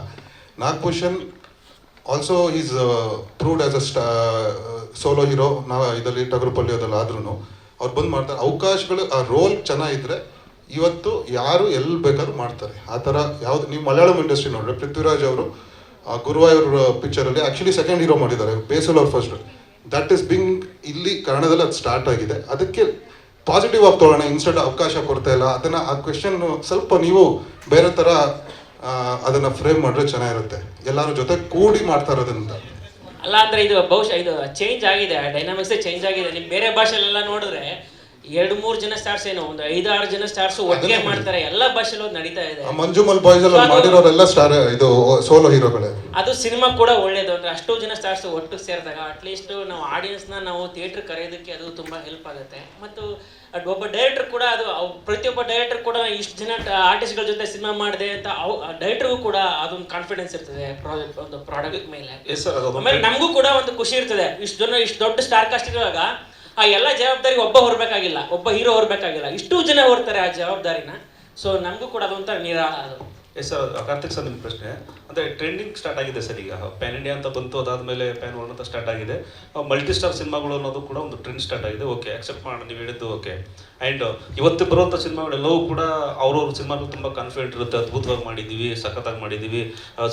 Nagabhushan also is proved as a star solo hero ನಾವು ಇದರಲ್ಲಿ ಟಗರುಪಳ್ಳಿ ಅದೆಲ್ಲ ಆದ್ರೂ ಅವ್ರು ಬಂದು ಮಾಡ್ತಾರೆ. ಅವಕಾಶಗಳು, ಆ ರೋಲ್ ಚೆನ್ನಾಗಿದ್ರೆ ಇವತ್ತು ಯಾರು ಎಲ್ಲಿ ಬೇಕಾದ್ರೂ ಮಾಡ್ತಾರೆ. ಆ ಥರ ಯಾವ್ದು, ನೀವು ಮಲಯಾಳಂ ಇಂಡಸ್ಟ್ರಿ ನೋಡ್ರೆ. ಪೃಥ್ವಿರಾಜ್ ಅವರು ಗುರುವಾಯೂರ್ ಪಿಕ್ಚರಲ್ಲಿ ಆ್ಯಕ್ಚುಲಿ ಸೆಕೆಂಡ್ ಹೀರೋ ಮಾಡಿದ್ದಾರೆ. ಬೇಸಲ್ ಅವ್ರು ಫಸ್ಟ್ ದಟ್ ಇಸ್ ಬಿಂಗ್ ಇಲ್ಲಿ ಕನ್ನಡದಲ್ಲಿ ಅದು ಸ್ಟಾರ್ಟ್ ಆಗಿದೆ. ಅದಕ್ಕೆ ಪಾಸಿಟಿವ್ ಆಗಿ ತೊಗೊಳ್ಳೋಣ ಇನ್ಸ್ಟೆಂಟ್ ಅವಕಾಶ ಕೊಡ್ತಾ ಇಲ್ಲ. ಅದನ್ನ ಆ ಕ್ವೆಶನ್ ಸ್ವಲ್ಪ ನೀವು ಬೇರೆ ಆ, ಅದನ್ನ ಫ್ರೇಮ್ ಮಾಡ್ರೆ ಚೆನ್ನಾಗಿರುತ್ತೆ. ಎಲ್ಲರೂ ಜೊತೆ ಕೂಡಿ ಮಾಡ್ತಾ ಇರೋದ್ರಿಂದ. ಅಲ್ಲ ಅಂದ್ರೆ ಇದು ಬಹುಶಃ ಇದು ಚೇಂಜ್ ಆಗಿದೆ ಡೈನಾಮಿಕ್ಸ್ ಚೇಂಜ್ ಆಗಿದೆ. ನಿಮ್ ಬೇರೆ ಭಾಷೆಲೆಲ್ಲ ನೋಡಿದ್ರೆ ಎರಡು ಮೂರು ಜನ ಸ್ಟಾರ್ಸ್ ಏನೋ ಒಂದು ಐದು ಆರು ಜನ ಸ್ಟಾರ್ಸ್ ಒಟ್ಟಿಗೆ ಮಾಡ್ತಾರೆ ಎಲ್ಲ ಭಾಷೆಲ್ಲೂ ನಡೀತಾ ಇದೆ. ಮಂಜುಮಲ್ ಬಾಯ್ಸ್ ಅಲ್ಲಿ ಮಾಡಿರೋರೆಲ್ಲ ಸ್ಟಾರ್ ಇದು ಸೋಲೋ ಹೀರೋಗಳೇ ಅದು ಸಿನಿಮಾ ಕೂಡ ಒಳ್ಳೇದು ಅಂದ್ರೆ ಅಷ್ಟು ಜನ ಸ್ಟಾರ್ಸ್ ಒಟ್ಟು ಸೇರಿದಾಗ ಅಟ್ಲೀಸ್ಟ್ ನಾವು ಆಡಿಯನ್ಸ್ನ ನಾವು ಥಿಯೇಟರ್ ಕರೆಯೋದಕ್ಕೆ ಅದು ತುಂಬಾ ಹೆಲ್ಪ್ ಆಗುತ್ತೆ. ಮತ್ತು ಅದ್ ಒಬ್ಬ ಡೈರೆಕ್ಟರ್ ಕೂಡ ಅದು ಅವ್- ಪ್ರತಿಯೊಬ್ಬ ಡೈರೆಕ್ಟರ್ ಕೂಡ ಇಷ್ಟು ಜನ ಆರ್ಟಿಸ್ಟ್ಗಳ ಜೊತೆ ಸಿನಿಮಾ ಮಾಡಿದೆ ಅಂತ ಡೈರೆಕ್ಟರ್ಗೂ ಕೂಡ ಅದೊಂದು ಕಾನ್ಫಿಡೆನ್ಸ್ ಇರ್ತದೆ ಪ್ರಾಜೆಕ್ಟ್ ಒಂದು ಪ್ರಾಡಕ್ಟ್ ಮೇಲೆ. ಆಮೇಲೆ ನಮಗೂ ಕೂಡ ಒಂದು ಖುಷಿ ಇರ್ತದೆ. ಇಷ್ಟು ಜನ ಇಷ್ಟು ದೊಡ್ಡ ಸ್ಟಾರ್ ಕಾಸ್ಟ್ ಇರುವಾಗ ಆ ಎಲ್ಲ ಜವಾಬ್ದಾರಿ ಒಬ್ಬ ಹೊರಬೇಕಾಗಿಲ್ಲ, ಒಬ್ಬ ಹೀರೋ ಹೊರಬೇಕಾಗಿಲ್ಲ. ಇಷ್ಟು ಜನ ಹೊರ್ತಾರೆ ಆ ಜವಾಬ್ದಾರಿನ. ಸೊ ನಮಗೂ ಕೂಡ ಅದೊಂಥರ ನಿರಾಳ ಅದು. ಎಸ್ ಸರ್ ಕಾರ್ತಿಕ್ ಸರ್ ಪ್ರಶ್ನೆ. ಅಂದರೆ ಟ್ರೆಂಡಿಂಗ್ ಸ್ಟಾರ್ಟ್ ಆಗಿದೆ ಸರ್ ಈಗ. ಪ್ಯಾನ್ ಇಂಡಿಯಾ ಅಂತ ಬಂತು, ಅದಾದಮೇಲೆ ಪ್ಯಾನ್ ವರ್ಲ್ಡ್ ಅಂತ ಸ್ಟಾರ್ಟ್ ಆಗಿದೆ. ಮಲ್ಟಿ ಸ್ಟಾರ್ ಸಿನಿಮಾಗಳು ಅನ್ನೋದು ಕೂಡ ಒಂದು ಟ್ರೆಂಡ್ ಸ್ಟಾರ್ಟ್ ಆಗಿದೆ. ಓಕೆ ಅಕ್ಸೆಪ್ಟ್ ಮಾಡಿ, ನೀವು ಹೇಳಿದ್ದು ಓಕೆ ಆ್ಯಂಡ್ ಇವತ್ತು ಬರುವಂಥ ಸಿನಿಮಾಗಳೆಲ್ಲವೂ ಕೂಡ ಅವ್ರವ್ರ ಸಿನಿಮಾಗಳು ತುಂಬ ಕಾನ್ಫಿಡೆಂಟ್ ಇರುತ್ತೆ. ಅದ್ಭುತವಾಗಿ ಮಾಡಿದ್ದೀವಿ, ಸಖತ್ತಾಗಿ ಮಾಡಿದ್ದೀವಿ.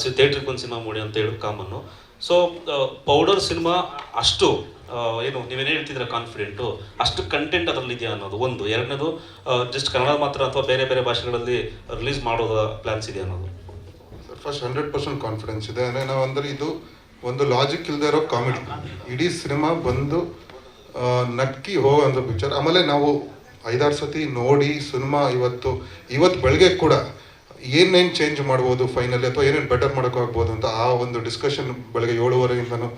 ಥಿಯೇಟ್ರಿಗೆ ಒಂದು ಸಿನಿಮಾ ಮಾಡಿ ಅಂತ ಹೇಳಿ ಕಾಮನ್ನು. ಸೊ ಪೌಡರ್ ಸಿನಿಮಾ ಅಷ್ಟು ಏನು, ನೀವೇನು ಹೇಳ್ತಿದ್ರೆ ಕಾನ್ಫಿಡೆಂಟು ಅಷ್ಟು ಕಂಟೆಂಟ್ ಅದರಲ್ಲಿದೆಯಾ ಅನ್ನೋದು, ಒಂದು. ಎರಡನೇದು ಜಸ್ಟ್ ಕನ್ನಡ ಮಾತ್ರ ಅಥವಾ ಬೇರೆ ಬೇರೆ ಭಾಷೆಗಳಲ್ಲಿ ರಿಲೀಸ್ ಮಾಡೋದ ಪ್ಲಾನ್ಸ್ ಇದೆಯಾ ಅನ್ನೋದು? ಫಸ್ಟ್ ಹಂಡ್ರೆಡ್ ಪರ್ಸೆಂಟ್ ಕಾನ್ಫಿಡೆನ್ಸ್ ಇದೆ. ಅಂದರೆ ನಾವು ಅಂದರೆ ಇದು ಒಂದು ಲಾಜಿಕ್ ಇಲ್ಲದೆ ಇರೋ ಕಾಮಿಡಿ ಇಡೀ ಸಿನಿಮಾ ಬಂದು ನಕ್ಕಿ ಹೋಗೋ ಒಂದು ಪಿಕ್ಚರ್ ಆಮೇಲೆ ನಾವು ಐದಾರು ಸತಿ ನೋಡಿ ಸಿನಿಮಾ ಇವತ್ತು ಇವತ್ತು ಬೆಳಗ್ಗೆ ಕೂಡ ಏನೇನು ಚೇಂಜ್ ಮಾಡ್ಬೋದು ಫೈನಲಿ ಅಥವಾ ಏನೇನು ಬೆಟರ್ ಮಾಡೋಕ್ಕಾಗ್ಬೋದು ಅಂತ ಆ ಒಂದು ಡಿಸ್ಕಷನ್ ಬೆಳಗ್ಗೆ ಏಳುವರೆಯಿಂದನೂ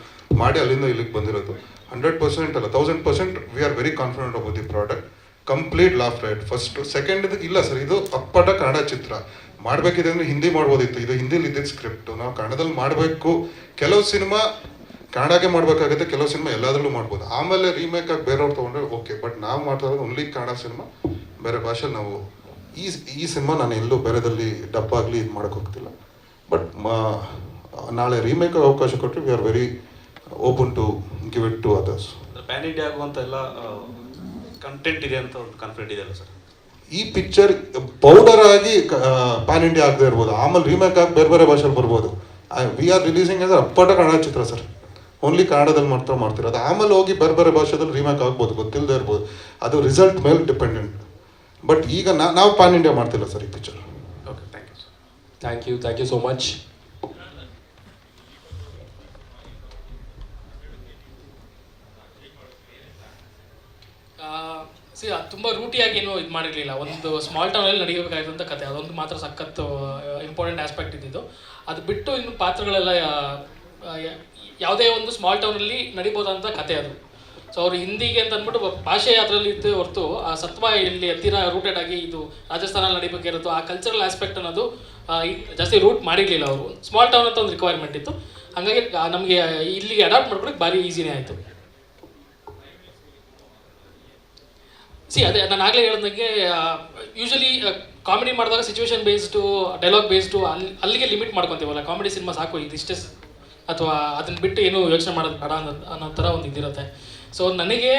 ಮಾಡಿ ಅಲ್ಲಿಂದ ಇಲ್ಲಿಗೆ ಬಂದಿರೋದು. ಹಂಡ್ರೆಡ್ ಪರ್ಸೆಂಟ್ ಅಲ್ಲ thousand percent we are very confident about the product complete laugh right first second ಇಲ್ಲ ಸರ್ ಇದು ಅಪ್ಪಟ ಕನ್ನಡ ಚಿತ್ರ. ಮಾಡಬೇಕಿದೆ ಅಂದರೆ ಹಿಂದಿ ಮಾಡ್ಬೋದಿತ್ತು. ಇದು ಹಿಂದಿಲಿ ಇದ್ದಿದ್ದು ಸ್ಕ್ರಿಪ್ಟು ನಾವು ಕನ್ನಡದಲ್ಲಿ ಮಾಡಬೇಕು. ಕೆಲವು ಸಿನಿಮಾ ಕನ್ನಡಕ್ಕೆ ಮಾಡಬೇಕಾಗುತ್ತೆ, ಕೆಲವು ಸಿನಿಮಾ ಎಲ್ಲದರಲ್ಲೂ ಮಾಡ್ಬೋದು. ಆಮೇಲೆ ರೀಮೇಕ್ ಆಗಿ ಬೇರೆಯವ್ರು ತೊಗೊಂಡ್ರೆ ಓಕೆ ಬಟ್ ನಾವು ಮಾಡ್ತಾ ಇರೋದು ಓನ್ಲಿ ಕನ್ನಡ ಸಿನಿಮಾ, ಬೇರೆ ಭಾಷೆ ನಾವು ಈ ಈ ಸಿನಿಮಾ ನಾನು ಎಲ್ಲೂ ಬೇರೆದಲ್ಲಿ ಡಬ್ ಆಗಲಿ ಇದು ಮಾಡೋಕೆ ಹೋಗ್ತಿಲ್ಲ. ಬಟ್ ನಾಳೆ ರೀಮೇಕ್ ಅವಕಾಶ ಕೊಟ್ಟರೆ we are very open to give it to others pan India ಆಗುವಂಥ ಎಲ್ಲ ಕಂಟೆಂಟ್ ಇದೆ ಅಂತ ಒಂದು ಕಾನ್ಫಿಡೆಂಟ್ ಇದೆ ಸರ್ ಈ ಪಿಕ್ಚರ್ ಪೌಡರ್ ಆಗಿ ಪ್ಯಾನ್ ಇಂಡಿಯಾ ಆಗದೆ ಇರ್ಬೋದು. ಆಮೇಲೆ ರೀಮೇಕ್ ಆಗಿ ಬೇರೆ ಬೇರೆ ಭಾಷೆಯಲ್ಲಿ ಬರ್ಬೋದು. ವಿ ಆರ್ ರಿಲೀಸಿಂಗ್ ಅಂದರೆ ಅಪ್ಪಟ ಕನ್ನಡ ಚಿತ್ರ ಸರ್ ಓನ್ಲಿ ಕನ್ನಡದಲ್ಲಿ ಮಾತ್ರ ಮಾಡ್ತಿರೋದು. ಆಮೇಲೆ ಹೋಗಿ ಬೇರೆ ಬೇರೆ ಭಾಷೆದಲ್ಲಿ ರೀಮೇಕ್ ಆಗ್ಬೋದು. ಗೊತ್ತಿಲ್ಲದೆ ಇರ್ಬೋದು. ಅದು ರಿಸಲ್ಟ್ ಮೇಲೆ ಡಿಪೆಂಡೆಂಟ್ ಬಟ್ ಈಗ ನಾ- ನಾವು ಪ್ಯಾನ್ ಇಂಡಿಯಾ ಮಾಡ್ತಿಲ್ಲ ಸರ್ ಈ picture okay thank you sir thank you thank you so much see ತುಂಬ ರೂಟಿಯಾಗಿ ಏನು ಇದು ಮಾಡಿರಲಿಲ್ಲ. ಒಂದು ಸ್ಮಾಲ್ ಟೌನಲ್ಲಿ ನಡೆಯಬೇಕಾಗಿರುವಂಥ ಕತೆ. ಅದೊಂದು ಮಾತ್ರ ಸಖತ್ತು ಇಂಪಾರ್ಟೆಂಟ್ ಆಸ್ಪೆಕ್ಟ್ ಇದ್ದಿದ್ದು. ಅದು ಬಿಟ್ಟು ಇನ್ನು ಪಾತ್ರಗಳೆಲ್ಲ ಯಾವುದೇ ಒಂದು ಸ್ಮಾಲ್ ಟೌನಲ್ಲಿ ನಡಿಬೋದಂಥ ಕತೆ ಅದು. ಸೊ ಅವರು ಹಿಂದಿಗೆ ಅಂತ ಅಂದ್ಬಿಟ್ಟು ಭಾಷೆ ಅದರಲ್ಲಿ ಇದ್ದ ಹೊರತು ಆ ಸತ್ವ ಇಲ್ಲಿ ಹತ್ತಿರ ರೂಟೆಡ್ ಆಗಿ ಇದು ರಾಜಸ್ಥಾನಲ್ಲಿ ನಡಿಬೇಕಿರೋದು ಆ ಕಲ್ಚರಲ್ ಆಸ್ಪೆಕ್ಟ್ ಅನ್ನೋದು ಜಾಸ್ತಿ ರೂಟ್ ಮಾಡಿರಲಿಲ್ಲ ಅವರು. ಸ್ಮಾಲ್ ಟೌನ್ ಅಂತ ಒಂದು ರಿಕ್ವೈರ್ಮೆಂಟ್ ಇತ್ತು. ಹಾಗಾಗಿ ನಮಗೆ ಇಲ್ಲಿಗೆ ಅಡಾಪ್ಟ್ ಮಾಡ್ಕೊಳಕ್ಕೆ ಭಾರಿ ಈಸಿನೇ ಆಯಿತು. ಸಿ ಅದೇ, ನಾನು ಆಗಲೇ ಹೇಳ್ದಂಗೆ ಯೂಶಲಿ ಕಾಮಿಡಿ ಮಾಡಿದಾಗ ಸಿಚುವೇಶನ್ ಬೇಸ್ಡು ಡೈಲಾಗ್ ಬೇಸ್ಡು ಅಲ್ಲಿ ಅಲ್ಲಿಗೆ ಲಿಮಿಟ್ ಮಾಡ್ಕೊತೀವಲ್ಲ. ಕಾಮಿಡಿ ಸಿನಿಮಾ ಸಾಕು, ಇದಿಷ್ಟೇ ಅಥವಾ ಅದನ್ನ ಬಿಟ್ಟು ಏನು ಯೋಚನೆ ಮಾಡೋದು ಬೇಡ ಅನ್ನೋ ಅನ್ನೋ ಥರ ಒಂದು ಇದಿರುತ್ತೆ. ಸೊ ನನಗೆ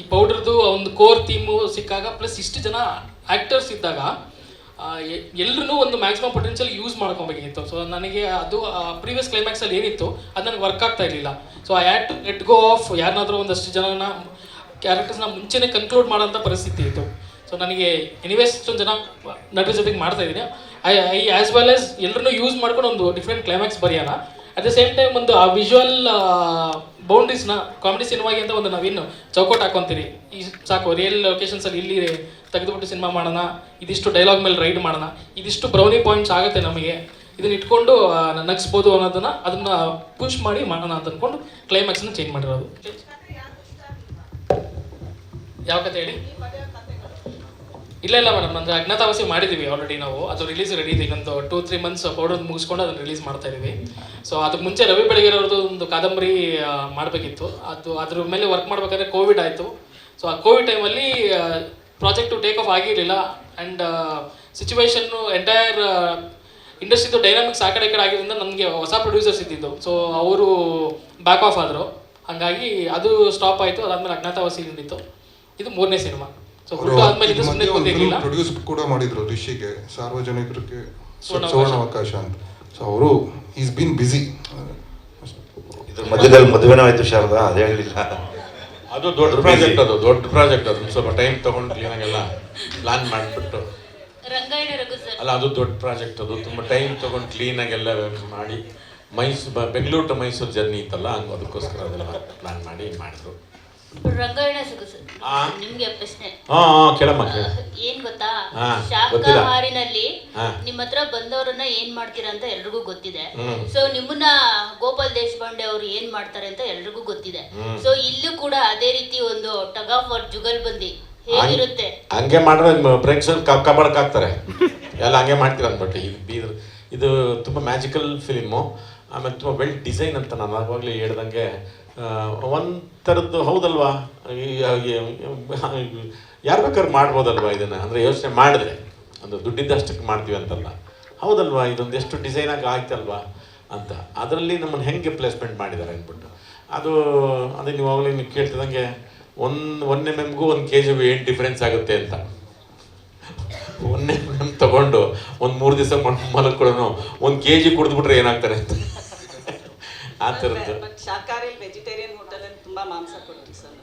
ಈ ಪೌಡ್ರದ್ದು ಒಂದು ಕೋರ್ ಥೀಮು ಸಿಕ್ಕಾಗ ಪ್ಲಸ್ ಇಷ್ಟು ಜನ ಆ್ಯಕ್ಟರ್ಸ್ ಇದ್ದಾಗ ಎಲ್ಲರೂ ಒಂದು ಮ್ಯಾಕ್ಸಿಮಮ್ ಪೊಟೆನ್ಷಿಯಲ್ ಯೂಸ್ ಮಾಡ್ಕೊಬೇಕಿತ್ತು. ಸೊ ನನಗೆ ಅದು ಪ್ರೀವಿಯಸ್ ಕ್ಲೈಮ್ಯಾಕ್ಸಲ್ಲಿ ಏನಿತ್ತು, ಅದು ನನಗೆ ವರ್ಕ್ ಆಗ್ತಾ ಇರಲಿಲ್ಲ. So I had to let go off ಯಾರನ್ನಾದ್ರೂ ಒಂದಷ್ಟು ಜನನ ಕ್ಯಾರೆಕ್ಟರ್ಸ್ನ ಮುಂಚೆನೇ ಕನ್ಕ್ಲೂಡ್ ಮಾಡೋಂಥ ಪರಿಸ್ಥಿತಿ ಇತ್ತು. ಸೊ ನನಗೆ ಎನಿವೇಸ್ ಇಷ್ಟೊಂದು ಜನ ನಟರ ಜೊತೆಗೆ ಮಾಡ್ತಾ ಇದ್ದೀನಿ. I I as well as ಎಲ್ಲರನ್ನೂ ಯೂಸ್ ಮಾಡ್ಕೊಂಡು ಒಂದು ಡಿಫ್ರೆಂಟ್ ಕ್ಲೈಮ್ಯಾಕ್ಸ್ ಬರೆಯೋಣ. ಅಟ್ ದ ಸೇಮ್ ಟೈಮ್ ಒಂದು ಆ ವಿಜುವಲ್ ಬೌಂಡ್ರೀಸ್ನ ಕಾಮಿಡಿ ಸಿನಿಮಾಗೆ ಅಂತ ಒಂದು ನಾವೇನು ಚೌಕಟ್ ಹಾಕೊಂತೀರಿ. ಈ ಸಾಕು ರಿಯಲ್ ಲೊಕೇಶನ್ಸಲ್ಲಿ ಇಲ್ಲಿ ತೆಗೆದುಬಿಟ್ಟು ಸಿನಿಮಾ ಮಾಡೋಣ ಇದಿಷ್ಟು ಡೈಲಾಗ್ ಮೇಲೆ ರೈಡ್ ಮಾಡೋಣ ಇದಿಷ್ಟು ಬ್ರೌನಿ ಪಾಯಿಂಟ್ಸ್ ಆಗುತ್ತೆ ನಮಗೆ. ಇದನ್ನ ಇಟ್ಕೊಂಡು ನಗಿಸ್ಬೋದು ಅನ್ನೋದನ್ನ ಅದನ್ನ ಪುಷ್ ಮಾಡಿ ಮಾಡೋಣ ಅಂತ ಅಂದ್ಕೊಂಡು ಕ್ಲೈಮ್ಯಾಕ್ಸ್ನ ಚೇಂಜ್ ಮಾಡಿರೋದು. ಯಾವ ಕತೆ ಹೇಳಿ? ಇಲ್ಲ ಇಲ್ಲ ಮೇಡಮ್ ಅಂದ್ರೆ ಅಜ್ಞಾತವಾಸಿ ಮಾಡಿದೀವಿ ಆಲ್ರೆಡಿ ನಾವು. ಅದು ರಿಲೀಸ್ ರೆಡಿ ಇದೆ. ಇನ್ನೊಂದು ಟೂ ತ್ರೀ ಮಂತ್ಸ್ ಪೌಡರ್ ಮುಗಿಸ್ಕೊಂಡು ಅದನ್ನ ರಿಲೀಸ್ ಮಾಡ್ತಾ ಇದೀವಿ. ಸೊ ಅದಕ್ಕೆ ಮುಂಚೆ ರವಿ ಬೆಳಗೆರವ್ರದ್ದು ಒಂದು ಕಾದಂಬರಿ ಮಾಡಬೇಕಿತ್ತು. ಅದು ಅದ್ರ ಮೇಲೆ ವರ್ಕ್ ಮಾಡಬೇಕಾದ್ರೆ ಕೋವಿಡ್ ಆಯಿತು. ಸೊ ಆ ಕೋವಿಡ್ ಟೈಮಲ್ಲಿ ಪ್ರಾಜೆಕ್ಟ್ ಟೇಕ್ ಆಫ್ ಆಗಿರಲಿಲ್ಲ. ಆ್ಯಂಡ್ ಸಿಚುವೇಶನ್ನು ಎಂಟೈರ್ ಇಂಡಸ್ಟ್ರಿದು ಡೈನಾಮಿಕ್ಸ್ ಆ ಕಡೆ ಕಡೆ ಆಗಿದ್ದರಿಂದ ನನಗೆ ಹೊಸ ಪ್ರೊಡ್ಯೂಸರ್ಸ್ ಇದ್ದಿದ್ದು. ಸೊ ಅವರು ಬ್ಯಾಕ್ ಆಫ್ ಆದರು. ಹಾಗಾಗಿ ಅದು ಸ್ಟಾಪ್ ಆಯಿತು. ಅದಾದಮೇಲೆ ಅಜ್ಞಾತವಾಸಿ ನಿಂತಿತ್ತು ಇದು ಮೂರನೇ ಸಿನಿಮಾ ಪ್ರೊಡ್ಯೂಸ್ ಕೂಡ ಮಾಡಿದ್ರು ರಿಷಿಗೆ ಸಾರ್ವಜನಿಕರಿಗೆ ಸುವರ್ಣ ಅವಕಾಶ ಅಂತ. ಸೊ ಅವರು ಈಸ್ ಬಿನ್ ಬಿಸಿ ಇದ್ರ ಮಧ್ಯದಲ್ಲಿ ಮದುವೆನೂ ಆಯ್ತು ಶಾರದಾ ಅದೇ ಹೇಳಿಲ್ಲ. ಅದು ದೊಡ್ಡ ಪ್ರಾಜೆಕ್ಟ್ ಅದು ದೊಡ್ಡ ಪ್ರಾಜೆಕ್ಟ್ ಅದು. ಸ್ವಲ್ಪ ಟೈಮ್ ತಗೊಂಡು ಕ್ಲೀನಾಗೆಲ್ಲ ಪ್ಲಾನ್ ಮಾಡಿಬಿಟ್ಟು. ರಂಗಾಯಣ ರಘು ಸರ್. ಅಲ್ಲ ಅದು ದೊಡ್ಡ ಪ್ರಾಜೆಕ್ಟ್ ಅದು. ತುಂಬ ಟೈಮ್ ತಗೊಂಡು ಕ್ಲೀನಾಗೆಲ್ಲ ಮಾಡಿ. ಮೈಸೂರು ಬೆಂಗಳೂರು ಟು ಮೈಸೂರು ಜರ್ನಿ ಇತ್ತಲ್ಲ ಹಂಗೆ ಅದಕ್ಕೋಸ್ಕರ ಅದೆಲ್ಲ ಪ್ಲಾನ್ ಮಾಡಿ ಮಾಡಿದ್ರು. ರಂಗಾಯಣ ಸರ್ ಆ. ನಿಮ್ಗೆ ಪ್ರಶ್ನೆ. ಹಾಂ ಹಾಂ ಕೇಳಮ್ಮ ಕೇಳ. ಏನ್ ಗೊತ್ತಾ? ಹಾ, ಗೊತ್ತಿಲ್ಲ. ಹಾ. ನಿಮ್ಮ ಹತ್ರ ಬಂದವರನ್ನ ಏನ್ ಮಾಡ್ತೀರಾ ಅಂತ ಎಲ್ರಿಗೂ ಗೊತ್ತಿದೆ. ಹ್ಮ್. ಸೊ ನಿಮ್ಮನ್ನ ಗೋಪಾಲ್ ದೇಶಪಾಂಡೆ ಅವರು ಏನ್ ಮಾಡ್ತಾರೆ ಅಂತ ಎಲ್ರಿಗೂ ಗೊತ್ತಿದೆ. ಹ್ಮ್. ಸೊ ಇಲ್ಲೂ ಕೂಡ ಅದೇ ರೀತಿ ಒಂದು ಟಗ್ ಆಫ್ ವರ್ ಜುಗಲ್ ಬಂದಿ. ಹೇಗಿರುತ್ತೆ? ಹಂಗೆ ಮಾಡಿದ್ರೆ ಪ್ರೇಕ್ಷಕರು ಕಬ್ ಕಬಡಕ್ ಹಾಕ್ತಾರೆ ಎಲ್ಲ ಹಂಗೆ ಮಾಡ್ತೀರ ಅಂದ್ಬಿಟ್ಟು ಇದು ತುಂಬಾ ಇದು ತುಂಬ ಮ್ಯಾಜಿಕಲ್ ಫಿಲಿಮು ಆಮೇಲೆ ತುಂಬ ವೆಲ್ ಡಿಸೈನ್ ಅಂತ ನಾನು ಆವಾಗಲೇ ಹೇಳ್ದಂಗೆ ಒಂಥರದ್ದು ಹೌದಲ್ವಾ? ಯಾರು ಬೇಕಾದ್ರೂ ಮಾಡ್ಬೋದಲ್ವಾ ಇದನ್ನು? ಅಂದರೆ ಯೋಚನೆ ಮಾಡಿದ್ರೆ ಒಂದು ದುಡ್ಡಿದ್ದಷ್ಟಕ್ಕೆ ಮಾಡ್ತೀವಿ ಅಂತಲ್ಲ. ಹೌದಲ್ವಾ? ಇದೊಂದು ಎಷ್ಟು ಡಿಸೈನಾಗಿ ಆಯ್ತಲ್ವಾ ಅಂತ. ಅದರಲ್ಲಿ ನಮ್ಮನ್ನು ಹೆಂಗೆ ಪ್ಲೇಸ್ಮೆಂಟ್ ಮಾಡಿದ್ದಾರೆ ಅಂದ್ಬಿಟ್ಟು. ಅದು ಅದೇ ನೀವು ಅವಾಗಲೇ ನೀವು ಕೇಳ್ತಿದಂಗೆ ಒಂದು ಒನ್ ಎಂ ಎಮ್ಗೂ ಒಂದು ಕೆ ಜಿಗೂ ಏನು ಡಿಫ್ರೆನ್ಸ್ ಆಗುತ್ತೆ ಅಂತ. ಒನ್ ಎಂ ಎಂ ತೊಗೊಂಡು ಒಂದು ಮೂರು ದಿವಸ ಮಲಕ್ಕೊಡೋನು ಒಂದು ಕೆ ಜಿ ಕುಡಿದ್ಬಿಟ್ರೆ ಏನಾಗ್ತಾರೆ ಅಂತ. ಆ ಥರದ್ದು ಬಟ್ ಶಾಕಾಹಾರಿ ವೆಜಿಟೇರಿಯನ್ ಹೋಟೆಲ್ ಅಲ್ಲಿ ತುಂಬಾ ಮಾಂಸ ಕೊಡ್ತೀವಿ ಸರ್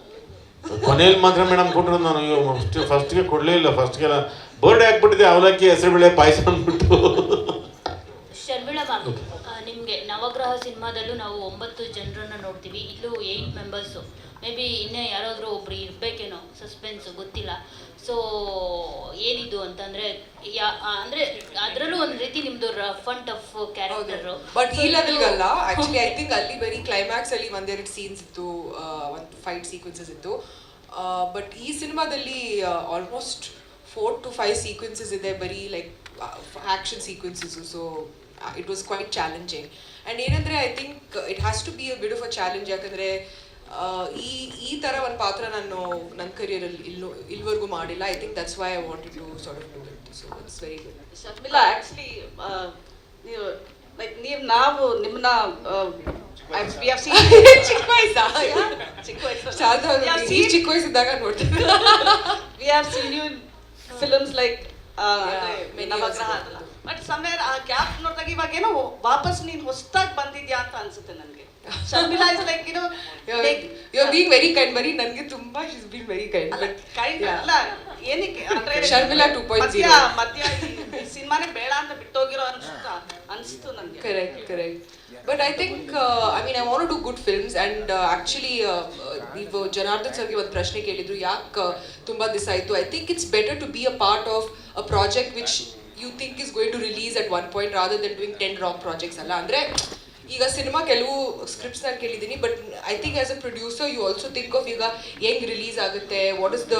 ಕೊನೆಯಲ್ಲಿ ಮಾತ್ರ ಮೇಡಮ್ ಕೊಟ್ಟರು ನಾನು ಫಸ್ಟ್ ಫಸ್ಟ್ಗೆ ಕೊಡಲೇ ಇಲ್ಲ ಫಸ್ಟ್ಗೆಲ್ಲ ಬರ್ಡೇ ಹಾಕ್ಬಿಟ್ಟಿದೆ ಅವಲಕ್ಕಿ ಹೆಸರುಬೇಳೆ ಪಾಯಸ ಅಂದ್ಬಿಟ್ಟು. ಶರ್ಮಿಳ ಮ್ಯಾಮ್ ನಿಮಗೆ ನವಗ್ರಹ ಸಿನಿಮಾದಲ್ಲೂ ನಾವು ಒಂಬತ್ತು ಜನರನ್ನ ನೋಡ್ತೀವಿ ಇಲ್ಲೂ ಏಯ್ಟ್ ಮೆಂಬರ್ಸು ಮೇ ಬಿ ಇನ್ನೇ ಯಾರಾದರೂ ಒಬ್ರು ಇರಬೇಕೇನೋ ಸಸ್ಪೆನ್ಸ್ ಗೊತ್ತಿಲ್ಲ. ಸೊ ಏನಿದು ಅಂತಂದ್ರೆ ಯಾ ಅಂದರೆ ಅದರಲ್ಲೂ ಒಂದು ರೀತಿ ನಿಮ್ಮದು rough and tough character but ಈ ಲೆವೆಲ್ಗಲ್ಲ ಆಕ್ಚುಲಿ ಐ ಥಿಂಕ್ ಅಲ್ಲಿ ಬರೀ ಕ್ಲೈಮ್ಯಾಕ್ಸ್ ಅಲ್ಲಿ ಒಂದೆರಡು ಸೀನ್ಸ್ ಇತ್ತು ಒಂದು ಫೈಟ್ ಸೀಕ್ವೆನ್ಸಸ್ ಇತ್ತು. ಬಟ್ ಈ ಸಿನಿಮಾದಲ್ಲಿ almost four to five sequences ಇದೆ, ಬರೀ like action sequences so it was quite challenging and ಏನಂದರೆ I think it has to be a bit of a challenge ಯಾಕಂದರೆ ಈ ಈ ಥರ ಒಂದು ಪಾತ್ರ ನಾನು ನನ್ನ ಕರಿಯರಲ್ಲಿ ಇಲ್ಲೂ ಇಲ್ಲಿವರೆಗೂ ಮಾಡಿಲ್ಲ. I think that's why I wanted to sort of it so it's very good Sharmila actually like ನೀವು ನಾವು ನಿಮ್ಮನ್ನ ವಿ ಹ್ಯಾವ್ ಸೀನ್ ಚಿಕ್ಕ ವಯಸ್ಸಾ ಚಿಕ್ಕ ವಯಸ್ಸು ಶಾರದಾ We have ಅವ್ರು seen- ಈ ಚಿಕ್ಕ ವಯಸ್ಸಿದ್ದಾಗ ನೋಡ್ತಿದ್ದೆ we have seen you films like many Navagraha years ಅದಲ್ಲ ಬಟ್ ಸಮ್ವೇರ್ ಆ ಗ್ಯಾಪ್ ನೋಡಿದಾಗ ಇವಾಗ ಏನೋ ವಾಪಸ್ ನೀನು ಹೊಸದಾಗಿ ಬಂದಿದ್ಯಾ ಅಂತ ಅನ್ಸುತ್ತೆ ನನಗೆ Sharmila is like you you are being very kind ಬರೀ ನನಗೆ ತುಂಬಾ she's been very kind but kind ಅಲ್ಲ ಏನಕ್ಕೆ ಅಂದ್ರೆ ಶರ್ಮಿಳಾ 2.0. ಮಧ್ಯ ಮಧ್ಯ ಈ ಸಿನಿಮಾನೇ ಬೇಡ ಅಂತ ಬಿಟ್ಟೋಗಿರೋ ಅನ್ಸುತ್ತಾ ಅನ್ಸ್ತು ನನಗೆ correct correct but I think I mean I want do good films and actually ನೀವು ಜನಾರ್ದನ್ ಸರ್ಗೆ ಒಂದು ಪ್ರಶ್ನೆ ಕೇಳಿದ್ರು ಯಾಕೆ ತುಂಬ ದಿವಸ ಆಯಿತು? I think it's better to be a part of a project which you think is going to release at one point rather than doing ten wrong projects ಅಲ್ಲ. ಅಂದರೆ ಈಗ ಸಿನಿಮಾ ಕೆಲವು ಸ್ಕ್ರಿಪ್ಟ್ಸ್ ನಾನು ಕೇಳಿದ್ದೀನಿ but I think as a producer you also think of ಈಗ ಹೆಂಗ್ release ಆಗುತ್ತೆ what is the